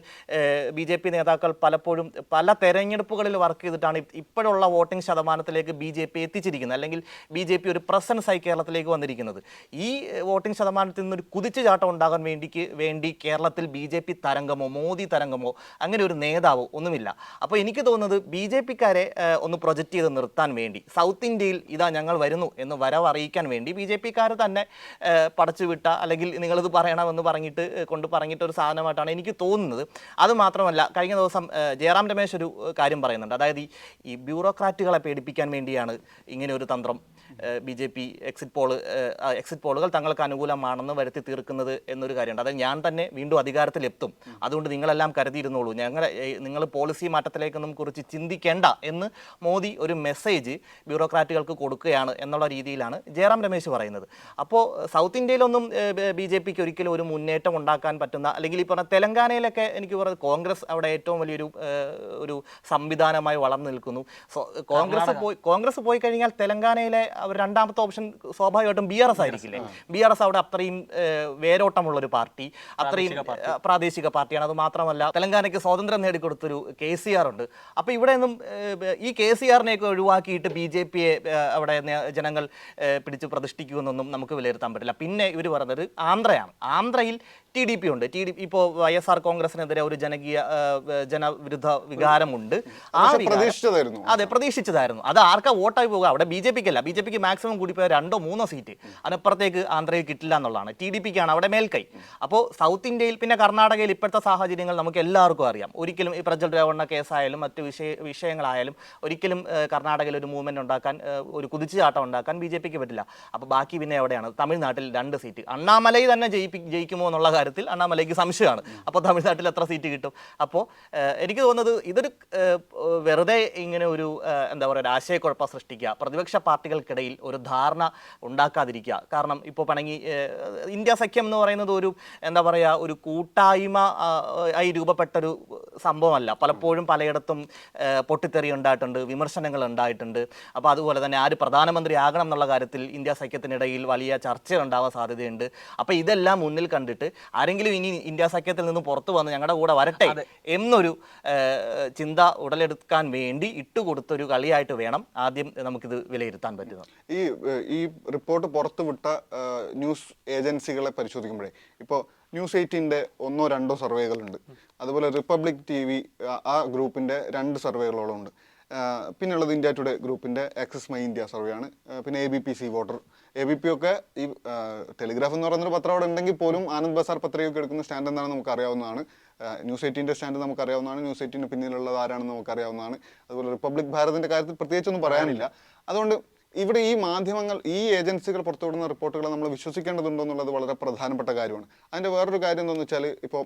ബി ജെ പി നേതാക്കൾ പലപ്പോഴും പല തെരഞ്ഞെടുപ്പുകളിൽ വർക്ക് ചെയ്തിട്ടാണ് ഇപ്പോഴുള്ള വോട്ടിംഗ് ശതമാനത്തിലേക്ക് ബി ജെ പി എത്തിച്ചിരിക്കുന്നത് അല്ലെങ്കിൽ ബി ജെ പി ഒരു പ്രസൻസ് ആയി കേരളത്തിലേക്ക് വന്നിരിക്കുന്നത്. ഈ വോട്ടിംഗ് ശതമാനത്തിൽ നിന്നൊരു കുതിച്ചുചാട്ടം ഉണ്ടാകാൻ വേണ്ടിക്ക് വേണ്ടി കേരളത്തിൽ ബി ജെ പി തരംഗമോ മോദി തരംഗമോ അങ്ങനെ ഒരു നേതാവോ ഒന്നുമില്ല. അപ്പോൾ എനിക്ക് തോന്നുന്നത് ബി ജെ പിക്കാരെ ഒന്ന് പ്രൊജക്റ്റ് ചെയ്ത് നിർത്താൻ വേണ്ടി സൗത്ത് ഇന്ത്യയിൽ ഇതാ ഞങ്ങൾ വരുന്നു എന്ന് വരവറിയിക്കാൻ വേണ്ടി ബി ജെ പിക്കാർ തന്നെ പടച്ചു വിട്ട അല്ലെങ്കിൽ നിങ്ങളിത് പറയണമെന്ന് പറഞ്ഞിട്ട് കൊണ്ട് പറഞ്ഞിട്ട് ഒരു സാധനമായിട്ടാണ് എനിക്ക് തോന്നുന്നത്. അത് മാത്രമല്ല കഴിഞ്ഞ ദിവസം ജയറാം രമേശ് ഒരു കാര്യം പറയുന്നുണ്ട്. അതായത് ഈ ബ്യൂറോക്രാറ്റുകളെ പേടിപ്പിക്കാൻ വേണ്ടിയാണ് ഇങ്ങനെ ഒരു തന്ത്രം. B J P exit poll exit പോളുകൾ തങ്ങൾക്ക് അനുകൂലമാണെന്ന് വരുത്തി തീർക്കുന്നത് എന്നൊരു കാര്യമുണ്ട്. അതായത് ഞാൻ തന്നെ വീണ്ടും അധികാരത്തിലെത്തും. അതുകൊണ്ട് നിങ്ങളെല്ലാം കരുതിയിരുന്നോളൂ. ഞങ്ങൾ നിങ്ങൾ പോളിസി മാറ്റത്തിലേക്കൊന്നും കുറിച്ച് ചിന്തിക്കേണ്ട എന്ന് മോദി ഒരു മെസ്സേജ് ബ്യൂറോക്രാറ്റുകൾക്ക് കൊടുക്കുകയാണ് എന്നുള്ള രീതിയിലാണ് ജയറാം രമേശ് പറയുന്നത്. അപ്പോൾ സൗത്ത് ഇന്ത്യയിലൊന്നും ബി ജെ പിക്ക് ഒരിക്കലും ഒരു മുന്നേറ്റം ഉണ്ടാക്കാൻ പറ്റുന്ന അല്ലെങ്കിൽ ഈ പറഞ്ഞ തെലങ്കാനയിലൊക്കെ എനിക്ക് പറയുന്നത് കോൺഗ്രസ് അവിടെ ഏറ്റവും വലിയൊരു ഒരു സംവിധാനമായി വളർന്നു നിൽക്കുന്നു. കോൺഗ്രസ് പോയി കോൺഗ്രസ് പോയി കഴിഞ്ഞാൽ തെലങ്കാനയിലെ അവർ രണ്ടാമത്തെ ഓപ്ഷൻ സ്വാഭാവികമായിട്ടും ബി ആർ എസ് ആയിരിക്കില്ലേ? ബി ആർ എസ് അവിടെ അത്രയും വേരോട്ടമുള്ള ഒരു പാർട്ടി. അത്രയും പ്രാദേശിക പാർട്ടിയാണ്. അത് മാത്രമല്ല തെലങ്കാനയ്ക്ക് സ്വാതന്ത്ര്യം നേടിക്കൊടുത്തൊരു കെ സി ആർ ഉണ്ട്. അപ്പോൾ ഇവിടെ നിന്നും ഈ കെ സി ആറിനെയൊക്കെ ഒഴിവാക്കിയിട്ട് ബി ജെ പിയെ അവിടെ ജനങ്ങൾ പിടിച്ച് പ്രതിഷ്ഠിക്കുമെന്നൊന്നും നമുക്ക് വിലയിരുത്താൻ പറ്റില്ല. പിന്നെ ഇവർ പറയുന്നത് ആന്ധ്രയാണ്. ആന്ധ്രയിൽ ടി ഡി പി ഉണ്ട്. ടി ഡി ഇപ്പോൾ വൈ എസ് ആർ കോൺഗ്രസിനെതിരെ ഒരു ജനകീയ ജനവിരുദ്ധ വികാരമുണ്ട്. ആ അതെ പ്രതീക്ഷിച്ചതായിരുന്നു. അത് ആർക്കാ വോട്ടായി പോകുക അവിടെ ബി ജെ പിക്ക് അല്ല ബി ജെ പിക്ക് മാക്സിമം കൂടി പോയ രണ്ടോ മൂന്നോ സീറ്റ് അതിനപ്പുറത്തേക്ക് ആന്ധ്രയിൽ കിട്ടില്ല എന്നുള്ളതാണ്. ടി ഡി പിക്കാണ് അവിടെ മേൽക്കൈ. അപ്പോൾ സൗത്ത് ഇന്ത്യയിൽ പിന്നെ കർണാടകയിൽ ഇപ്പോഴത്തെ സാഹചര്യങ്ങൾ നമുക്ക് എല്ലാവർക്കും അറിയാം. ഒരിക്കലും ഈ പ്രജ്വൽ രേവണ്ണ കേസായാലും മറ്റ് വിഷയ വിഷയങ്ങളായാലും ഒരിക്കലും കർണാടകയിൽ ഒരു മൂവ്മെന്റ് ഉണ്ടാക്കാൻ ഒരു കുതിച്ചുചാട്ടം ഉണ്ടാക്കാൻ ബി ജെ പിക്ക് പറ്റില്ല. അപ്പോൾ ബാക്കി പിന്നെ എവിടെയാണ്? തമിഴ്നാട്ടിൽ രണ്ട് സീറ്റ് അണ്ണാമലൈ തന്നെ ജയിപ്പി ജയിക്കുമോ എന്നുള്ള കാര്യത്തിൽ അണ്ണാമലൈക്ക് സംശയമാണ്. അപ്പോൾ തമിഴ്നാട്ടിൽ എത്ര സീറ്റ് കിട്ടും? അപ്പോൾ എനിക്ക് തോന്നുന്നത് ഇതൊരു വെറുതെ ഇങ്ങനെ ഒരു എന്താ പറയുക ഒരു ആശയക്കുഴപ്പം സൃഷ്ടിക്കുക. പ്രതിപക്ഷ പാർട്ടികൾക്കിടയിൽ ഇടയിൽ ഒരു ധാരണ ഉണ്ടാക്കാതിരിക്കുക. കാരണം ഇപ്പോൾ പണങ്ങി ഇന്ത്യ സഖ്യം എന്ന് പറയുന്നത് ഒരു എന്താ പറയുക ഒരു കൂട്ടായ്മ ആയി രൂപപ്പെട്ടൊരു സംഭവമല്ല. പലപ്പോഴും പലയിടത്തും പൊട്ടിത്തെറി ഉണ്ടായിട്ടുണ്ട് വിമർശനങ്ങൾ ഉണ്ടായിട്ടുണ്ട്. അപ്പോൾ അതുപോലെ തന്നെ ആര് പ്രധാനമന്ത്രി ആകണം എന്നുള്ള കാര്യത്തിൽ ഇന്ത്യ സഖ്യത്തിനിടയിൽ വലിയ ചർച്ച ഉണ്ടാവാൻ സാധ്യതയുണ്ട്. അപ്പോൾ ഇതെല്ലാം മുന്നിൽ കണ്ടിട്ട് ആരെങ്കിലും ഇനി ഇന്ത്യ സഖ്യത്തിൽ നിന്ന് പുറത്തു വന്ന് ഞങ്ങളുടെ കൂടെ വരട്ടെ എന്നൊരു ചിന്ത ഉടലെടുക്കാൻ വേണ്ടി ഇട്ടുകൊടുത്തൊരു കളിയായിട്ട് വേണം ആദ്യം നമുക്കിത് വിലയിരുത്താൻ പറ്റുന്നത്. ഈ ഈ റിപ്പോർട്ട് പുറത്തുവിട്ട ന്യൂസ് ഏജൻസികളെ പരിശോധിക്കുമ്പോഴേ ഇപ്പോൾ ന്യൂസ് എയ്റ്റീന്റെ ഒന്നോ രണ്ടോ സർവേകളുണ്ട്. അതുപോലെ റിപ്പബ്ലിക് ടി വി ആ ഗ്രൂപ്പിന്റെ രണ്ട് സർവേകളോളം ഉണ്ട്. പിന്നെയുള്ളത് ഇന്ത്യ ടുഡേ ഗ്രൂപ്പിന്റെ ആക്സസ് മൈ ഇന്ത്യ സർവേ ആണ് പിന്നെ A B P C voter. A B P ഒക്കെ ഈ ടെലിഗ്രാഫ് എന്ന് പറയുന്നൊരു പത്രം അവിടെ ഉണ്ടെങ്കിൽ പോലും ആനന്ദ് ബസാർ പത്രികയൊക്കെ എടുക്കുന്ന സ്റ്റാൻഡ് എന്താണെന്ന് നമുക്കറിയാവുന്നതാണ്. ന്യൂസ് എയ്റ്റീന്റെ സ്റ്റാൻഡ് നമുക്കറിയാവുന്നതാണ്. ന്യൂസ് എയ്റ്റീന്റെ പിന്നിലുള്ളത് ആരാണെന്ന് നമുക്കറിയാവുന്നതാണ്. അതുപോലെ റിപ്പബ്ലിക് ഭാരതിന്റെ കാര്യത്തിൽ പ്രത്യേകിച്ചൊന്നും പറയാനില്ല. അതുകൊണ്ട് ഇവിടെ ഈ മാധ്യമങ്ങൾ ഈ ഏജൻസികൾ പുറത്തുവിടുന്ന റിപ്പോർട്ടുകൾ നമ്മൾ വിശ്വസിക്കേണ്ടതുണ്ടോ എന്നുള്ളത് വളരെ പ്രധാനപ്പെട്ട കാര്യമാണ്. അതിന്റെ വേറൊരു കാര്യം എന്താണെന്ന് വെച്ചാൽ ഇപ്പോൾ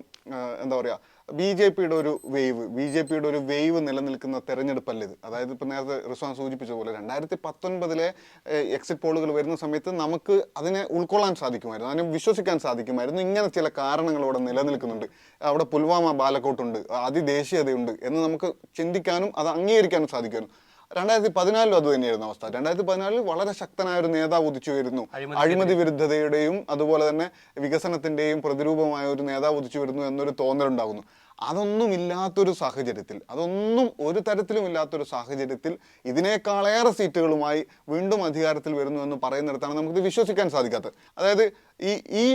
എന്താ പറയുക ബി ജെ പിയുടെ ഒരു വേവ് ബി ജെ പിയുടെ ഒരു വേവ് നിലനിൽക്കുന്ന തെരഞ്ഞെടുപ്പല്ല ഇത്. അതായത് ഇപ്പോൾ നേരത്തെ റിസ്വാൻ സൂചിപ്പിച്ച പോലെ രണ്ടായിരത്തി പത്തൊൻപതിലെ എക്സിറ്റ് പോളുകൾ വരുന്ന സമയത്ത് നമുക്ക് അതിനെ ഉൾക്കൊള്ളാൻ സാധിക്കുമായിരുന്നു. അതിനെ വിശ്വസിക്കാൻ സാധിക്കുമായിരുന്നു. ഇങ്ങനെ ചില കാരണങ്ങൾ ഇവിടെ നിലനിൽക്കുന്നുണ്ട്. അവിടെ പുൽവാമ ബാലക്കോട്ടുണ്ട് അതിദേശീയതയുണ്ട് എന്ന് നമുക്ക് ചിന്തിക്കാനും അത് അംഗീകരിക്കാനും സാധിക്കുമായിരുന്നു. രണ്ടായിരത്തി പതിനാലിലും അത് തന്നെയായിരുന്നു അവസ്ഥ. രണ്ടായിരത്തി പതിനാലിൽ വളരെ ശക്തനായ ഒരു നേതാവ് ഉദിച്ചു വരുന്നു അഴിമതി വിരുദ്ധതയുടെയും അതുപോലെ തന്നെ വികസനത്തിന്റെയും പ്രതിരൂപമായ ഒരു നേതാവ് ഉദിച്ചു വരുന്നു എന്നൊരു തോന്നലുണ്ടാകുന്നു. അതൊന്നും ഇല്ലാത്തൊരു സാഹചര്യത്തിൽ അതൊന്നും ഒരു തരത്തിലും ഇല്ലാത്തൊരു സാഹചര്യത്തിൽ ഇതിനേക്കാളേറെ സീറ്റുകളുമായി വീണ്ടും അധികാരത്തിൽ വരുന്നു എന്ന് പറയുന്നിടത്താണ് നമുക്കിത് വിശ്വസിക്കാൻ സാധിക്കാത്തത്. അതായത് ഈ ഈ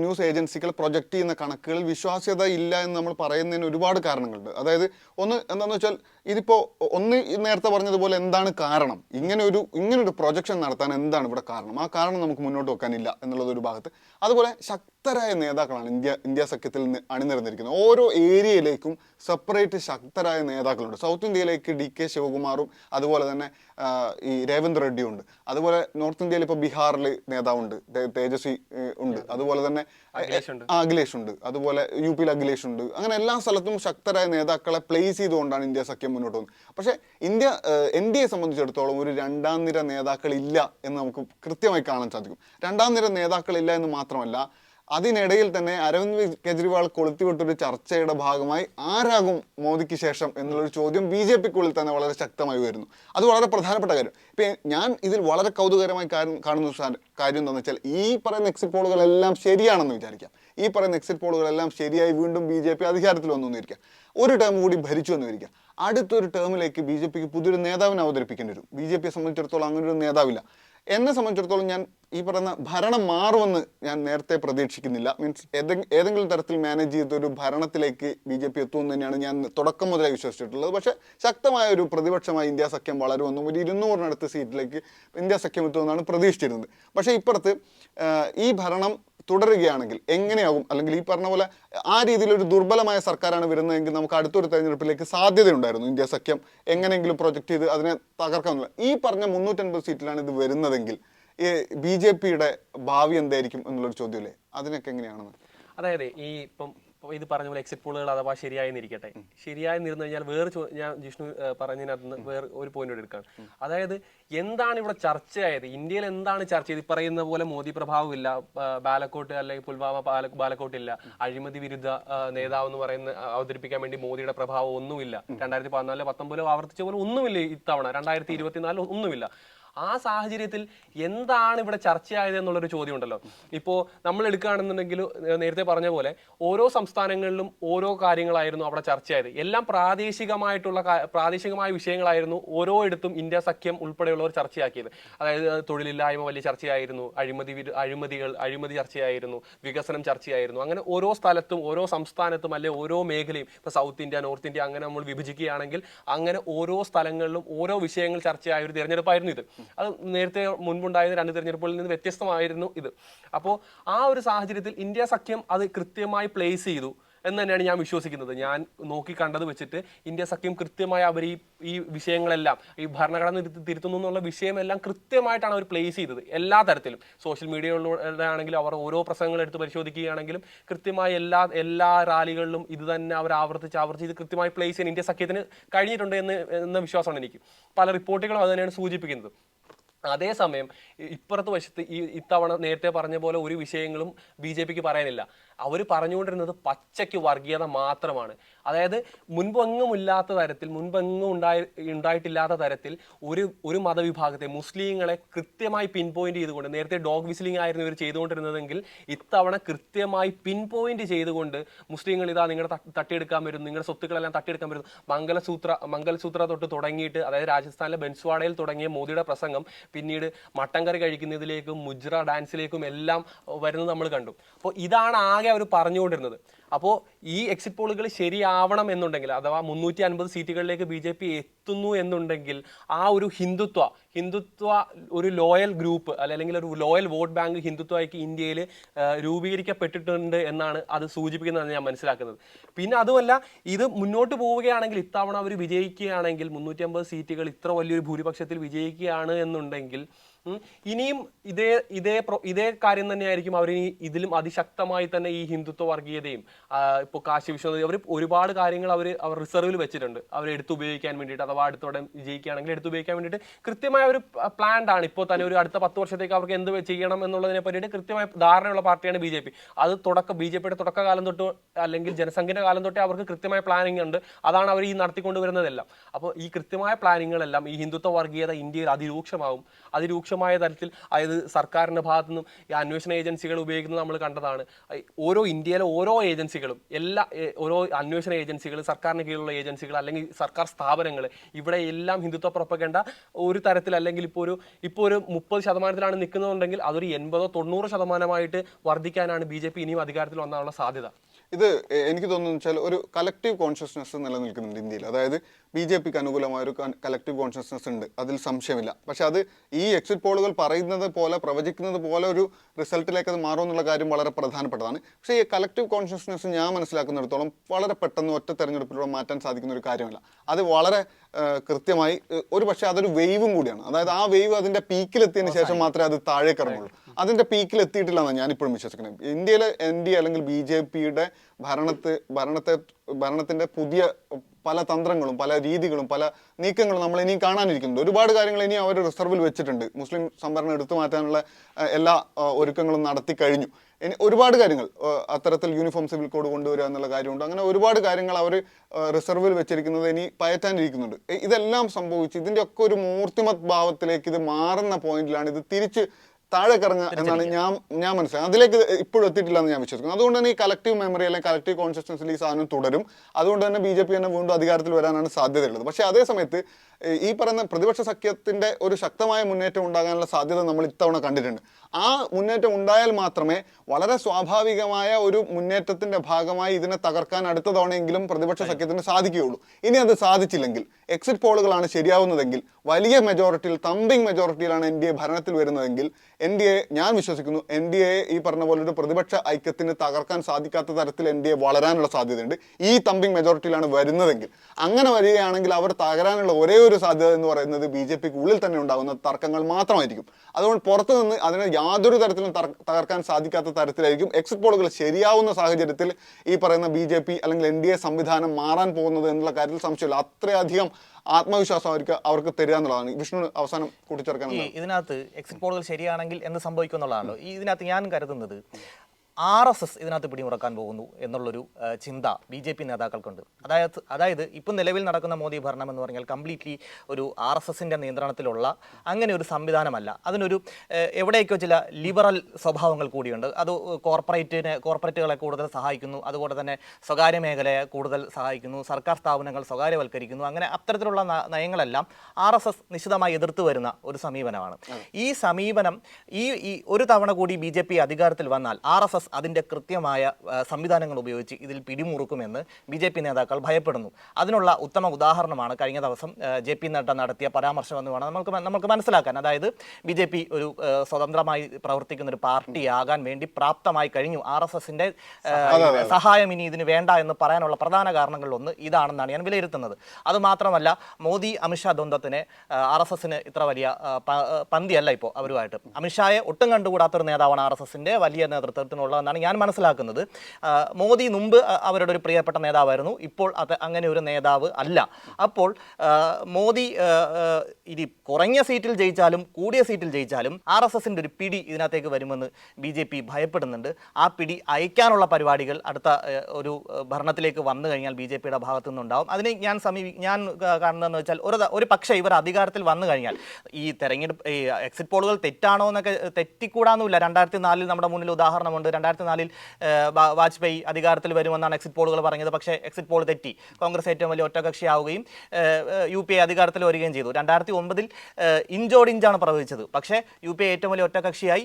ന്യൂസ് ഏജൻസികൾ പ്രൊജക്റ്റ് ചെയ്യുന്ന കണക്കുകൾ വിശ്വാസ്യത ഇല്ല എന്ന് നമ്മൾ പറയുന്നതിന് ഒരുപാട് കാരണങ്ങളുണ്ട്. അതായത് ഒന്ന് എന്താണെന്ന് വെച്ചാൽ ഇതിപ്പോൾ ഒന്ന് നേരത്തെ പറഞ്ഞതുപോലെ എന്താണ് കാരണം? ഇങ്ങനെ ഒരു ഇങ്ങനൊരു പ്രൊജക്ഷൻ നടത്താൻ എന്താണ് ഇവിടെ കാരണം? ആ കാരണം നമുക്ക് മുന്നോട്ട് വെക്കാനില്ല എന്നുള്ളത് ഒരു ഭാഗത്ത്. അതുപോലെ ശക്തരായ നേതാക്കളാണ് ഇന്ത്യ ഇന്ത്യ സഖ്യത്തിൽ അണിനിരന്നിരിക്കുന്നത്. ഓരോ ഏരിയയിലേക്കും സെപ്പറേറ്റ് ശക്തരായ നേതാക്കളുണ്ട്. സൗത്ത് ഇന്ത്യയിലേക്ക് ഡി കെ ശിവകുമാറും അതുപോലെ തന്നെ ഈ രേവന്ത് റെഡ്ഡി ഉണ്ട്. അതുപോലെ നോർത്ത് ഇന്ത്യയിൽ ഇപ്പോൾ ബീഹാറിൽ നേതാവുണ്ട്. തേജസ്വി ഉണ്ട്. അതുപോലെ തന്നെ അഖിലേഷ് ഉണ്ട്. ആ, അഖിലേഷ് ഉണ്ട്. അതുപോലെ യു പിയിൽ അഖിലേഷ് ഉണ്ട്. അങ്ങനെ എല്ലാ സ്ഥലത്തും ശക്തരായ നേതാക്കളെ പ്ലേസ് ചെയ്തുകൊണ്ടാണ് ഇന്ത്യ സഖ്യം മുന്നോട്ട് പോകുന്നത്. പക്ഷേ ഇന്ത്യ എൻ ഡി എ സംബന്ധിച്ചിടത്തോളം ഒരു രണ്ടാം നിര നേതാക്കളില്ല എന്ന് നമുക്ക് കൃത്യമായി കാണാൻ സാധിക്കും. രണ്ടാം നിര നേതാക്കളില്ല എന്ന് മാത്രമല്ല അതിനിടയിൽ തന്നെ അരവിന്ദ് കെജ്രിവാൾ കൊളുത്തിവിട്ടൊരു ചർച്ചയുടെ ഭാഗമായി ആരാകും മോദിക്ക് ശേഷം എന്നുള്ളൊരു ചോദ്യം ബി ജെ പിക്കുള്ളിൽ തന്നെ വളരെ ശക്തമായി വരുന്നു അത് വളരെ പ്രധാനപ്പെട്ട കാര്യം. ഇപ്പം ഞാൻ ഇതിൽ വളരെ കൗതുകരമായി കാണുന്ന കാര്യം എന്താണെന്ന് വെച്ചാൽ ഈ പറയുന്ന എക്സിറ്റ് പോളുകളെല്ലാം ശരിയാണെന്ന് വിചാരിക്കാം. ഈ പറയുന്ന എക്സിറ്റ് പോളുകളെല്ലാം ശരിയായി വീണ്ടും ബി ജെ പി അധികാരത്തിൽ വന്നു എന്നിരിക്കാം. ഒരു ടേം കൂടി ഭരിച്ചു എന്ന് വരിക അടുത്തൊരു ടേമിലേക്ക് ബി ജെ പിക്ക് പുതിയൊരു നേതാവിനെ അവതരിപ്പിക്കേണ്ടി വരും. ബി ജെ പിയെ സംബന്ധിച്ചിടത്തോളം അങ്ങനെ ഒരു നേതാവില്ല. എന്നെ സംബന്ധിച്ചിടത്തോളം ഞാൻ ഈ പറയുന്ന ഭരണം മാറുമെന്ന് ഞാൻ നേരത്തെ പ്രതീക്ഷിക്കുന്നില്ല. മീൻസ് ഏതെങ്കിലും തരത്തിൽ മാനേജ് ചെയ്ത ഒരു ഭരണത്തിലേക്ക് ബി ജെ പി എത്തുമെന്ന് തന്നെയാണ് ഞാൻ തുടക്കം മുതലേ വിശ്വസിച്ചിട്ടുള്ളത്. പക്ഷേ ശക്തമായ ഒരു പ്രതിപക്ഷമായി ഇന്ത്യ സഖ്യം വളരുമെന്നും ഒരു ഇരുന്നൂറിനടുത്ത് സീറ്റിലേക്ക് ഇന്ത്യ സഖ്യം എത്തുമെന്നാണ് പ്രതീക്ഷിച്ചിരുന്നത്. പക്ഷേ ഇപ്പുറത്ത് ഈ ഭരണം തുടരുകയാണെങ്കിൽ എങ്ങനെയാകും? അല്ലെങ്കിൽ ഈ പറഞ്ഞ പോലെ ആ രീതിയിലൊരു ദുർബലമായ സർക്കാരാണ് വരുന്നതെങ്കിൽ നമുക്ക് അടുത്തൊരു തെരഞ്ഞെടുപ്പിലേക്ക് സാധ്യതയുണ്ടായിരുന്നു ഇന്ത്യ സഖ്യം എങ്ങനെയെങ്കിലും പ്രൊജക്റ്റ് ചെയ്ത് അതിനെ തകർക്കാമെന്നുള്ള ഈ പറഞ്ഞ മുന്നൂറ്റൻപത് സീറ്റിലാണ് ഇത് വരുന്നതെങ്കിൽ ബി ജെ പിയുടെ ഭാവി എന്തായിരിക്കും എന്നുള്ളൊരു ചോദ്യമല്ലേ? അതിനൊക്കെ എങ്ങനെയാണെന്ന് അതായത് ഈ ഇപ്പം ഇത് പറഞ്ഞ പോലെ എക്സിറ്റ് പോളുകൾ അഥവാ ശരിയായി നിരിക്കട്ടെ ശരിയായി നിരുന്നു കഴിഞ്ഞാൽ വേറെ ഞാൻ ജിഷ്ണു പറഞ്ഞതിനകത്ത് നിന്ന് വേറെ ഒരു പോയിന്റ് എടുക്കാം അതായത് എന്താണ് ഇവിടെ ചർച്ചയായത്? ഇന്ത്യയിൽ എന്താണ് ചർച്ച ചെയ്ത്? പറയുന്ന പോലെ മോദി പ്രഭാവം ഇല്ല ബാലക്കോട്ട് അല്ലെങ്കിൽ പുൽവാമ ബാല- ബാലക്കോട്ട് ഇല്ല. അഴിമതി വിരുദ്ധ നേതാവ് എന്ന് പറയുന്ന അവതരിപ്പിക്കാൻ വേണ്ടി മോദിയുടെ പ്രഭാവം ഒന്നുമില്ല. രണ്ടായിരത്തി പതിനാലിലെ പത്തൊമ്പതിലോ ആവർത്തിച്ച പോലെ ഒന്നുമില്ല ഇത്തവണ രണ്ടായിരത്തി ഇരുപത്തിനാലിൽ ഒന്നുമില്ല. ആ സാഹചര്യത്തിൽ എന്താണ് ഇവിടെ ചർച്ചയായത് എന്നുള്ളൊരു ചോദ്യം ഉണ്ടല്ലോ ഇപ്പോൾ നമ്മൾ എടുക്കുകയാണെന്നുണ്ടെങ്കിൽ നേരത്തെ പറഞ്ഞ പോലെ ഓരോ സംസ്ഥാനങ്ങളിലും ഓരോ കാര്യങ്ങളായിരുന്നു അവിടെ ചർച്ചയായത്. എല്ലാം പ്രാദേശികമായിട്ടുള്ള പ്രാദേശികമായ വിഷയങ്ങളായിരുന്നു ഓരോ ഓരോയിടത്തും ഇന്ത്യ സഖ്യം ഉൾപ്പെടെയുള്ളവർ ചർച്ചയാക്കിയത്. അതായത് തൊഴിലില്ലായ്മ വലിയ ചർച്ചയായിരുന്നു അഴിമതി അഴിമതികൾ അഴിമതി ചർച്ചയായിരുന്നു വികസനം ചർച്ചയായിരുന്നു. അങ്ങനെ ഓരോ സ്ഥലത്തും ഓരോ സംസ്ഥാനത്തും അല്ലെ ഓരോ മേഖലയും ഇപ്പോൾ സൗത്ത് ഇന്ത്യ നോർത്ത് ഇന്ത്യ അങ്ങനെ നമ്മൾ വിഭജിക്കുകയാണെങ്കിൽ അങ്ങനെ ഓരോ സ്ഥലങ്ങളിലും ഓരോ വിഷയങ്ങൾ ചർച്ചയായ ഒരു തിരഞ്ഞെടുപ്പായിരുന്നു ഇത്. അത് നേരത്തെ മുൻപുണ്ടായ രണ്ട് തിരഞ്ഞെടുപ്പുകളിൽ നിന്ന് വ്യത്യസ്തമായിരുന്നു ഇത്. അപ്പോൾ ആ ഒരു സാഹചര്യത്തിൽ ഇന്ത്യ സഖ്യം അത് കൃത്യമായി പ്ലേസ് ചെയ്തു എന്ന് തന്നെയാണ് ഞാൻ വിശ്വസിക്കുന്നത്. ഞാൻ നോക്കി കണ്ടത് വെച്ചിട്ട് ഇന്ത്യ സഖ്യം കൃത്യമായി അവർ ഈ ഈ വിഷയങ്ങളെല്ലാം ഈ ഭരണഘടന തിരുത്തുന്നു എന്നുള്ള വിഷയമെല്ലാം കൃത്യമായിട്ടാണ് അവർ പ്ലേസ് ചെയ്തത് എല്ലാ തരത്തിലും. സോഷ്യൽ മീഡിയകളിലൂടെ ആണെങ്കിലും അവർ ഓരോ പ്രസംഗങ്ങൾ എടുത്ത് പരിശോധിക്കുകയാണെങ്കിലും കൃത്യമായി എല്ലാ എല്ലാ റാലികളിലും ഇത് തന്നെ അവർ ആവർത്തിച്ച് ആവർത്തിച്ച് ഇത് കൃത്യമായി പ്ലേസ് ചെയ്യാൻ ഇന്ത്യ സഖ്യത്തിന് കഴിഞ്ഞിട്ടുണ്ട് എന്ന് എന്ന വിശ്വാസമാണ് എനിക്ക്. പല റിപ്പോർട്ടുകളും അത് തന്നെയാണ് സൂചിപ്പിക്കുന്നത്. അതേസമയം ഇപ്പുറത്ത് വശത്ത് ഈ ഇത്തവണ നേരത്തെ പറഞ്ഞ പോലെ ഒരു വിഷയങ്ങളും ബി ജെ പിക്ക് പറയാനില്ല. അവർ പറഞ്ഞുകൊണ്ടിരുന്നത് പച്ചയ്ക്ക് വർഗീയത മാത്രമാണ്. അതായത് മുൻപെങ്ങും ഇല്ലാത്ത തരത്തിൽ മുൻപെങ്ങും ഉണ്ടായി ഉണ്ടായിട്ടില്ലാത്ത തരത്തിൽ ഒരു ഒരു മതവിഭാഗത്തെ മുസ്ലിങ്ങളെ കൃത്യമായി പിൻ പോയിന്റ് ചെയ്തുകൊണ്ട് നേരത്തെ ഡോഗ് വിസിലിംഗ് ആയിരുന്നു ഇവർ ചെയ്തുകൊണ്ടിരുന്നതെങ്കിൽ ഇത്തവണ കൃത്യമായി പിൻ പോയിന്റ് ചെയ്തുകൊണ്ട് മുസ്ലിങ്ങൾ ഇതാ നിങ്ങളുടെ തട്ടിയെടുക്കാൻ വരും നിങ്ങളുടെ സ്വത്തുക്കളെല്ലാം തട്ടിയെടുക്കാൻ വരും. മംഗലസൂത്ര മംഗലസൂത്ര തൊട്ട് തുടങ്ങിയിട്ട് അതായത് രാജസ്ഥാനിലെ ബെൻസ്വാഡയിൽ തുടങ്ങിയ മോദിയുടെ പ്രസംഗം പിന്നീട് മട്ടൻ കറി കഴിക്കുന്നതിലേക്കും മുജ്ര ഡാൻസിലേക്കും എല്ലാം വരുന്നത് നമ്മൾ കണ്ടു. അപ്പോൾ ഇതാണ് ആകെ അവർ പറഞ്ഞുകൊണ്ടിരുന്നത്. അപ്പോൾ ഈ എക്സിറ്റ് പോളുകൾ ശരിയാവണം എന്നുണ്ടെങ്കിൽ അഥവാ മുന്നൂറ്റി അൻപത് സീറ്റുകളിലേക്ക് ബി ജെ പി എത്തുന്നു എന്നുണ്ടെങ്കിൽ ആ ഒരു ഹിന്ദുത്വ ഹിന്ദുത്വ ഒരു ലോയൽ ഗ്രൂപ്പ് അല്ലെങ്കിൽ ഒരു ലോയൽ വോട്ട് ബാങ്ക് ഹിന്ദുത്വയ്ക്ക് ഇന്ത്യയിൽ രൂപീകരിക്കപ്പെട്ടിട്ടുണ്ട് എന്നാണ് അത് സൂചിപ്പിക്കുന്നതെന്ന് ഞാൻ മനസ്സിലാക്കുന്നത്. പിന്നെ അതുമല്ല ഇത് മുന്നോട്ട് പോവുകയാണെങ്കിൽ ഇത്തവണ അവർ വിജയിക്കുകയാണെങ്കിൽ മുന്നൂറ്റി അമ്പത് സീറ്റുകൾ ഇത്ര വലിയൊരു ഭൂരിപക്ഷത്തിൽ വിജയിക്കുകയാണ് എന്നുണ്ടെങ്കിൽ ഇനിയും ഇതേ ഇതേ ഇതേ കാര്യം തന്നെയായിരിക്കും അവർ ഇനി ഇതിലും അതിശക്തമായി തന്നെ ഈ ഹിന്ദുത്വ വർഗീയതയും ഇപ്പോൾ കാശി വിശ്വനാഥ് അവർ ഒരുപാട് കാര്യങ്ങൾ അവർ അവർ റിസർവിൽ വെച്ചിട്ടുണ്ട്. അവർ എടുത്ത് ഉപയോഗിക്കാൻ വേണ്ടിയിട്ട് അഥവാ അടുത്തോടെ വിജയിക്കുകയാണെങ്കിൽ എടുത്ത് ഉപയോഗിക്കാൻ വേണ്ടിയിട്ട് കൃത്യമായ ഒരു പ്ലാൻഡ് ആണ് ഇപ്പോൾ തന്നെ ഒരു അടുത്ത പത്ത് വർഷത്തേക്ക് അവർക്ക് എന്ത് ചെയ്യണം എന്നുള്ളതിനെ പറ്റിയിട്ട് കൃത്യമായ ധാരണയുള്ള പാർട്ടിയാണ് ബി ജെ പി. അത് തുടക്ക ബി ജെ പിയുടെ തുടക്കകാലം തൊട്ട് അല്ലെങ്കിൽ ജനസംഖ്യയുടെ കാലം തൊട്ടേ അവർക്ക് കൃത്യമായ പ്ലാനിങ് ഉണ്ട്. അതാണ് അവർ ഈ നടത്തിക്കൊണ്ടുവരുന്നതെല്ലാം. അപ്പോൾ ഈ കൃത്യമായ പ്ലാനിങ്ങുകളെല്ലാം ഈ ഹിന്ദുത്വ വർഗീയത ഇന്ത്യയിൽ അതിരൂക്ഷമാവും. അതിരൂക്ഷമായ തരത്തിൽ അതായത് സർക്കാരിന്റെ ഭാഗത്തു നിന്നും ഈ അന്വേഷണ ഏജൻസികൾ ഉപയോഗിക്കുന്നത് നമ്മൾ കണ്ടതാണ്. ഓരോ ഇന്ത്യയിലെ ഓരോ ഏജൻസികളും എല്ലാ ഓരോ അന്വേഷണ ഏജൻസികൾ സർക്കാരിന് കീഴിലുള്ള ഏജൻസികൾ അല്ലെങ്കിൽ സർക്കാർ സ്ഥാപനങ്ങൾ ഇവിടെ എല്ലാം ഹിന്ദുത്വ പ്രൊപ്പക്കേണ്ട ഒരു തരത്തിൽ അല്ലെങ്കിൽ ഇപ്പോൾ ഒരു ഇപ്പോൾ ഒരു മുപ്പത് ശതമാനത്തിലാണ് നിൽക്കുന്നതുണ്ടെങ്കിൽ അതൊരു എൺപതോ തൊണ്ണൂറ് ശതമാനമായിട്ട് വർദ്ധിക്കാനാണ് ബി ജെ പി ഇനിയും അധികാരത്തിൽ വന്നാനുള്ള സാധ്യത. ഇത് എനിക്ക് തോന്നുന്നു വെച്ചാൽ ഒരു കലക്റ്റീവ് കോൺഷ്യസ്നെസ് നിലനിൽക്കുന്നുണ്ട് ഇന്ത്യയിൽ. അതായത് ബി ജെ പിക്ക് അനുകൂലമായ ഒരു കലക്റ്റീവ് കോൺഷ്യസ്നസ് ഉണ്ട്. അതിൽ സംശയമില്ല. പക്ഷെ അത് ഈ എക്സിറ്റ് പോളുകൾ പറയുന്നത് പോലെ പ്രവചിക്കുന്നത് പോലെ ഒരു റിസൾട്ടിലേക്ക് അത് മാറും എന്നുള്ള കാര്യം വളരെ പ്രധാനപ്പെട്ടതാണ്. പക്ഷേ ഈ കലക്റ്റീവ് കോൺഷ്യസ്നസ് ഞാൻ മനസ്സിലാക്കുന്നിടത്തോളം വളരെ പെട്ടെന്ന് ഒറ്റ തെരഞ്ഞെടുപ്പിലൂടെ മാറ്റാൻ സാധിക്കുന്ന ഒരു കാര്യമല്ല. അത് വളരെ കൃത്യമായി ഒരു പക്ഷേ അതൊരു വെയ്വും കൂടിയാണ്. അതായത് ആ വെയ്വ് അതിന്റെ പീക്കിലെത്തിയതിന് ശേഷം മാത്രമേ അത് താഴെ ഇറങ്ങുള്ളൂ. അതിന്റെ പീക്കിൽ ഞാനിപ്പോഴും വിശ്വസിക്കുന്നത്. ഇന്ത്യയിലെ എൻ ഡി അല്ലെങ്കിൽ ബി ജെ പിയുടെ ഭരണത്തെ ഭരണത്തെ ഭരണത്തിന്റെ പുതിയ പല തന്ത്രങ്ങളും പല രീതികളും പല നീക്കങ്ങളും നമ്മൾ ഇനിയും കാണാനിരിക്കുന്നുണ്ട്. ഒരുപാട് കാര്യങ്ങൾ ഇനി അവർ റിസർവിൽ വെച്ചിട്ടുണ്ട്. മുസ്ലിം സംവരണം എടുത്തു മാറ്റാനുള്ള എല്ലാ ഒരുക്കങ്ങളും നടത്തി കഴിഞ്ഞു. ഇനി ഒരുപാട് കാര്യങ്ങൾ അത്തരത്തിൽ യൂണിഫോം സിവിൽ കോഡ് കൊണ്ടുവരിക എന്നുള്ള കാര്യമുണ്ട്. അങ്ങനെ ഒരുപാട് കാര്യങ്ങൾ അവർ റിസർവിൽ വെച്ചിരിക്കുന്നത് ഇനി പയറ്റാനിരിക്കുന്നുണ്ട്. ഇതെല്ലാം സംഭവിച്ച് ഇതിന്റെ ഒക്കെ ഒരു മൂർത്തിമത് ഭാവത്തിലേക്ക് ഇത് മാറുന്ന പോയിന്റിലാണ് ഇത് തിരിച്ച് താഴെ കറങ്ങുക എന്നാണ് ഞാൻ ഞാൻ മനസ്സിലാക്കുന്നത്. അതിലേക്ക് ഇപ്പോഴും എത്തിയിട്ടില്ല എന്ന് ഞാൻ വിശ്വസിക്കുന്നു. അതുകൊണ്ട് തന്നെ ഈ കളക്റ്റീവ് മെമ്മറി അല്ലെങ്കിൽ കളക്റ്റീവ് കോൺഷ്യസ്നസിൽ ഈ സാധനം തുടരും. അതുകൊണ്ട് തന്നെ ബി ജെ പി തന്നെ വീണ്ടും അധികാരത്തിൽ വരാനാണ് സാധ്യതയുള്ളത്. പക്ഷേ അതേ സമയത്ത് ഈ പറയുന്ന പ്രതിപക്ഷ സഖ്യത്തിന്റെ ഒരു ശക്തമായ മുന്നേറ്റം ഉണ്ടാകാനുള്ള സാധ്യത നമ്മൾ ഇത്തവണ കണ്ടിട്ടുണ്ട്. ആ മുന്നേറ്റം ഉണ്ടായാൽ മാത്രമേ വളരെ സ്വാഭാവികമായ ഒരു മുന്നേറ്റത്തിന്റെ ഭാഗമായി ഇതിനെ തകർക്കാൻ അടുത്ത തവണയെങ്കിലും പ്രതിപക്ഷ സഖ്യത്തിന് സാധിക്കുകയുള്ളൂ. ഇനി അത് സാധിച്ചില്ലെങ്കിൽ എക്സിറ്റ് പോളുകളാണ് ശരിയാവുന്നതെങ്കിൽ വലിയ മെജോറിറ്റിയിൽ തമ്പിങ് മെജോറിറ്റിയിലാണ് എൻ ഡി എ ഭരണത്തിൽ വരുന്നതെങ്കിൽ എൻ ഡി എ ഞാൻ വിശ്വസിക്കുന്നു എൻ ഡി എ ഈ പറഞ്ഞ പോലെ ഒരു പ്രതിപക്ഷ ഐക്യത്തിന് തകർക്കാൻ സാധിക്കാത്ത തരത്തിൽ എൻ ഡി എ വളരാനുള്ള സാധ്യതയുണ്ട്. ഈ തമ്പിങ് മെജോറിറ്റിയിലാണ് വരുന്നതെങ്കിൽ അങ്ങനെ വരികയാണെങ്കിൽ അവർ തകരാനുള്ള ഒരേ ഒരു സാധ്യത എന്ന് പറയുന്നത് ബി ജെ പിക്ക് ഉള്ളിൽ തന്നെ ഉണ്ടാകുന്ന തർക്കങ്ങൾ മാത്രമായിരിക്കും. അതുകൊണ്ട് പുറത്തു നിന്ന് അതിനെ യാതൊരു തരത്തിലും തകർക്കാൻ സാധിക്കാത്ത തരത്തിലായിരിക്കും എക്സിറ്റ് പോളുകൾ ശരിയാവുന്ന സാഹചര്യത്തിൽ ഈ പറയുന്ന ബി ജെ പി അല്ലെങ്കിൽ എൻ ഡി എ സംവിധാനം മാറാൻ പോകുന്നത് എന്നുള്ള കാര്യത്തിൽ സംശയമില്ല. അത്രയധികം ആത്മവിശ്വാസം അവർക്ക് അവർക്ക് തരിക എന്നുള്ളതാണ്. വിഷ്ണു അവസാനം കൂട്ടിച്ചേർക്കാൻ ഇതിനകത്ത് എക്സിറ്റ് പോളുകൾ ശരിയാണെങ്കിൽ എന്ത് സംഭവിക്കും എന്നുള്ളതാണല്ലോ. ഇതിനകത്ത് ഞാൻ കരുതുന്നത് ആർ എസ് എസ് ഇതിനകത്ത് പിടിമുറക്കാൻ പോകുന്നു എന്നുള്ളൊരു ചിന്ത ബി ജെ പി നേതാക്കൾക്കുണ്ട്. അതായത് അതായത് ഇപ്പം നിലവിൽ നടക്കുന്ന മോദി ഭരണം എന്ന് പറഞ്ഞാൽ കംപ്ലീറ്റ്ലി ഒരു ആർ എസ് എസിന്റെ നിയന്ത്രണത്തിലുള്ള അങ്ങനെ ഒരു സംവിധാനമല്ല. അതിനൊരു എവിടെയൊക്കെ ചില ലിബറൽ സ്വഭാവങ്ങൾ കൂടിയുണ്ട്. അത് കോർപ്പറേറ്റിനെ കോർപ്പറേറ്റുകളെ കൂടുതൽ സഹായിക്കുന്നു. അതുപോലെ തന്നെ സ്വകാര്യ മേഖലയെ കൂടുതൽ സഹായിക്കുന്നു. സർക്കാർ സ്ഥാപനങ്ങൾ സ്വകാര്യവൽക്കരിക്കുന്നു. അങ്ങനെ അത്തരത്തിലുള്ള നയങ്ങളെല്ലാം ആർ എസ് എസ് നിശ്ചിതമായി എതിർത്ത് വരുന്ന ഒരു സമീപനമാണ്. ഈ സമീപനം ഈ ഈ ഒരു തവണ കൂടി ബി ജെ പി അധികാരത്തിൽ വന്നാൽ ആർ എസ് എസ് അതിന്റെ കൃത്യമായ സംവിധാനങ്ങൾ ഉപയോഗിച്ച് ഇതിൽ പിടിമുറുക്കുമെന്ന് ബി ജെ പി നേതാക്കൾ ഭയപ്പെടുന്നു. അതിനുള്ള ഉത്തമ ഉദാഹരണമാണ് കഴിഞ്ഞ ദിവസം ജെ പി നഡ്ഡ നടത്തിയ പരാമർശം എന്ന് വേണം നമുക്ക് നമുക്ക് മനസ്സിലാക്കാൻ. അതായത് ബി ജെ പി ഒരു സ്വതന്ത്രമായി പ്രവർത്തിക്കുന്ന ഒരു പാർട്ടിയാകാൻ വേണ്ടി പ്രാപ്തമായി കഴിഞ്ഞു. ആർ എസ് എസിന്റെ സഹായം ഇനി ഇതിന് വേണ്ട എന്ന് പറയാനുള്ള പ്രധാന കാരണങ്ങളിലൊന്ന് ഇതാണെന്നാണ് ഞാൻ വിലയിരുത്തുന്നത്. അതുമാത്രമല്ല മോദി അമിത്ഷാ ദ്വന്ദ്വത്തിന് ആർ എസ് എസിന് ഇത്ര വലിയ പന്തിയല്ല ഇപ്പോൾ അവരുമായിട്ട്. അമിത്ഷായെ ഒട്ടും കണ്ടുകൂടാത്തൊരു നേതാവാണ് ആർ എസ് എസിന്റെ വലിയ നേതൃത്വത്തിനുള്ള എന്നുള്ളതെന്നാണ് ഞാൻ മനസ്സിലാക്കുന്നത്. മോദി മുമ്പ് അവരുടെ ഒരു പ്രിയപ്പെട്ട നേതാവായിരുന്നു. ഇപ്പോൾ അത് അങ്ങനെ ഒരു നേതാവ് അല്ല. അപ്പോൾ മോദി ഇനി കുറഞ്ഞ സീറ്റിൽ ജയിച്ചാലും കൂടിയ സീറ്റിൽ ജയിച്ചാലും ആർ എസ് എസിന്റെ ഒരു പിടി ഇതിനകത്തേക്ക് വരുമെന്ന് ബി ജെ പി ഭയപ്പെടുന്നുണ്ട്. ആ പിടി അയക്കാനുള്ള പരിപാടികൾ അടുത്ത ഒരു ഭരണത്തിലേക്ക് വന്നു കഴിഞ്ഞാൽ ബി ജെ പിയുടെ ഭാഗത്തു നിന്നുണ്ടാവും അതിന് ഞാൻ സമീപി ഞാൻ കാണുന്നതെന്ന് വെച്ചാൽ ഒരു ഒരു പക്ഷേ ഇവർ അധികാരത്തിൽ വന്നു കഴിഞ്ഞാൽ ഈ തെരഞ്ഞെടുപ്പ് ഈ എക്സിറ്റ് പോളുകൾ തെറ്റാണോ എന്നൊക്കെ തെറ്റിക്കൂടാന്നുമില്ല. രണ്ടായിരത്തി നാലിൽ നമ്മുടെ മുന്നിൽ ഉദാഹരണമുണ്ട്. രണ്ടായിരത്തി നാലിൽ വാജ്പേയി അധികാരത്തിൽ വരുമെന്നാണ് എക്സിറ്റ് പോളുകൾ പറഞ്ഞത്. പക്ഷേ എക്സിറ്റ് പോൾ തെറ്റി. കോൺഗ്രസ് ഏറ്റവും വലിയ ഒറ്റകക്ഷിയാവുകയും യു പി എ അധികാരത്തിൽ വരികയും ചെയ്തു. രണ്ടായിരത്തി ഒമ്പതിൽ ഇഞ്ചോട് ഇഞ്ചാണ് പ്രവചിച്ചത്. പക്ഷേ യു പി എ ഏറ്റവും വലിയ ഒറ്റകക്ഷിയായി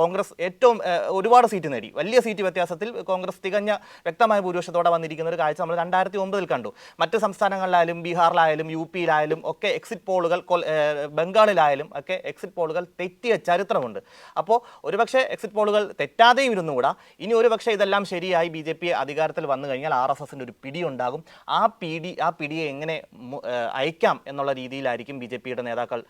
കോൺഗ്രസ് ഏറ്റവും ഒരുപാട് സീറ്റ് നേടി. വലിയ സീറ്റ് വ്യത്യാസത്തിൽ കോൺഗ്രസ് തികഞ്ഞ വ്യക്തമായ ഭൂരിപക്ഷത്തോടെ വന്നിരിക്കുന്ന ഒരു കാഴ്ച നമ്മൾ രണ്ടായിരത്തി ഒമ്പതിൽ കണ്ടു. മറ്റ് സംസ്ഥാനങ്ങളിലായാലും ബീഹാറിലായാലും യു പിയിലായാലും ഒക്കെ എക്സിറ്റ് പോളുകൾ ബംഗാളിലായാലും ഒക്കെ എക്സിറ്റ് പോളുകൾ തെറ്റിയ ചരിത്രമുണ്ട്. അപ്പോൾ ഒരുപക്ഷെ എക്സിറ്റ് പോളുകൾ തെറ്റാതെയും ഇരുന്നുകൂടാ ഇനി ഒരുപക്ഷെ ഇതെല്ലാം ശരിയായി ബി ജെ പി അധികാരത്തിൽ വന്നു കഴിഞ്ഞാൽ ആർ എസ് എസിന്റെ ഒരു പിടി ഉണ്ടാകും ആ പിടി ആ പിടിയെ എങ്ങനെ അയക്കാം എന്നുള്ള രീതിയിലായിരിക്കും ബി ജെ പിയുടെ നേതാക്കൾ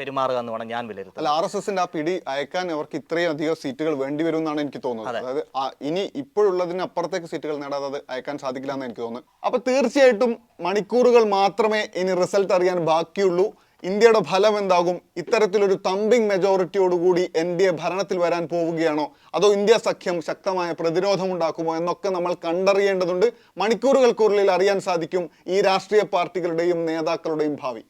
പെരുമാറുക എന്ന് വേണം ഞാൻ വിലയിരുത്തുന്നത് അല്ല ആർ എസ് എസിന്റെ ആ പിടി അയക്കാൻ അവർക്ക് ഇത്രയും അധികം സീറ്റുകൾ വേണ്ടി വരും എന്നാണ് എനിക്ക് തോന്നുന്നത്. അതായത് ഇനി ഇപ്പോഴുള്ളതിന് അപ്പുറത്തേക്ക് സീറ്റുകൾ നേടാതെ അത് അയക്കാൻ സാധിക്കില്ല എന്ന് എനിക്ക് തോന്നുന്നു. അപ്പൊ തീർച്ചയായിട്ടും മണിക്കൂറുകൾ മാത്രമേ ഇനി റിസൾട്ട് അറിയാൻ ബാക്കിയുള്ളൂ. ഇന്ത്യയുടെ ഫലം എന്താകും? ഇത്തരത്തിലൊരു തമ്പിങ് മെജോറിറ്റിയോടുകൂടി എൻ ഡി എ ഭരണത്തിൽ വരാൻ പോവുകയാണോ? അതോ ഇന്ത്യ സഖ്യം ശക്തമായ പ്രതിരോധം ഉണ്ടാക്കുമോ എന്നൊക്കെ നമ്മൾ കണ്ടറിയേണ്ടതുണ്ട്. മണിക്കൂറുകൾക്കുള്ളിൽ അറിയാൻ സാധിക്കും ഈ രാഷ്ട്രീയ പാർട്ടികളുടെയും നേതാക്കളുടെയും ഭാവി.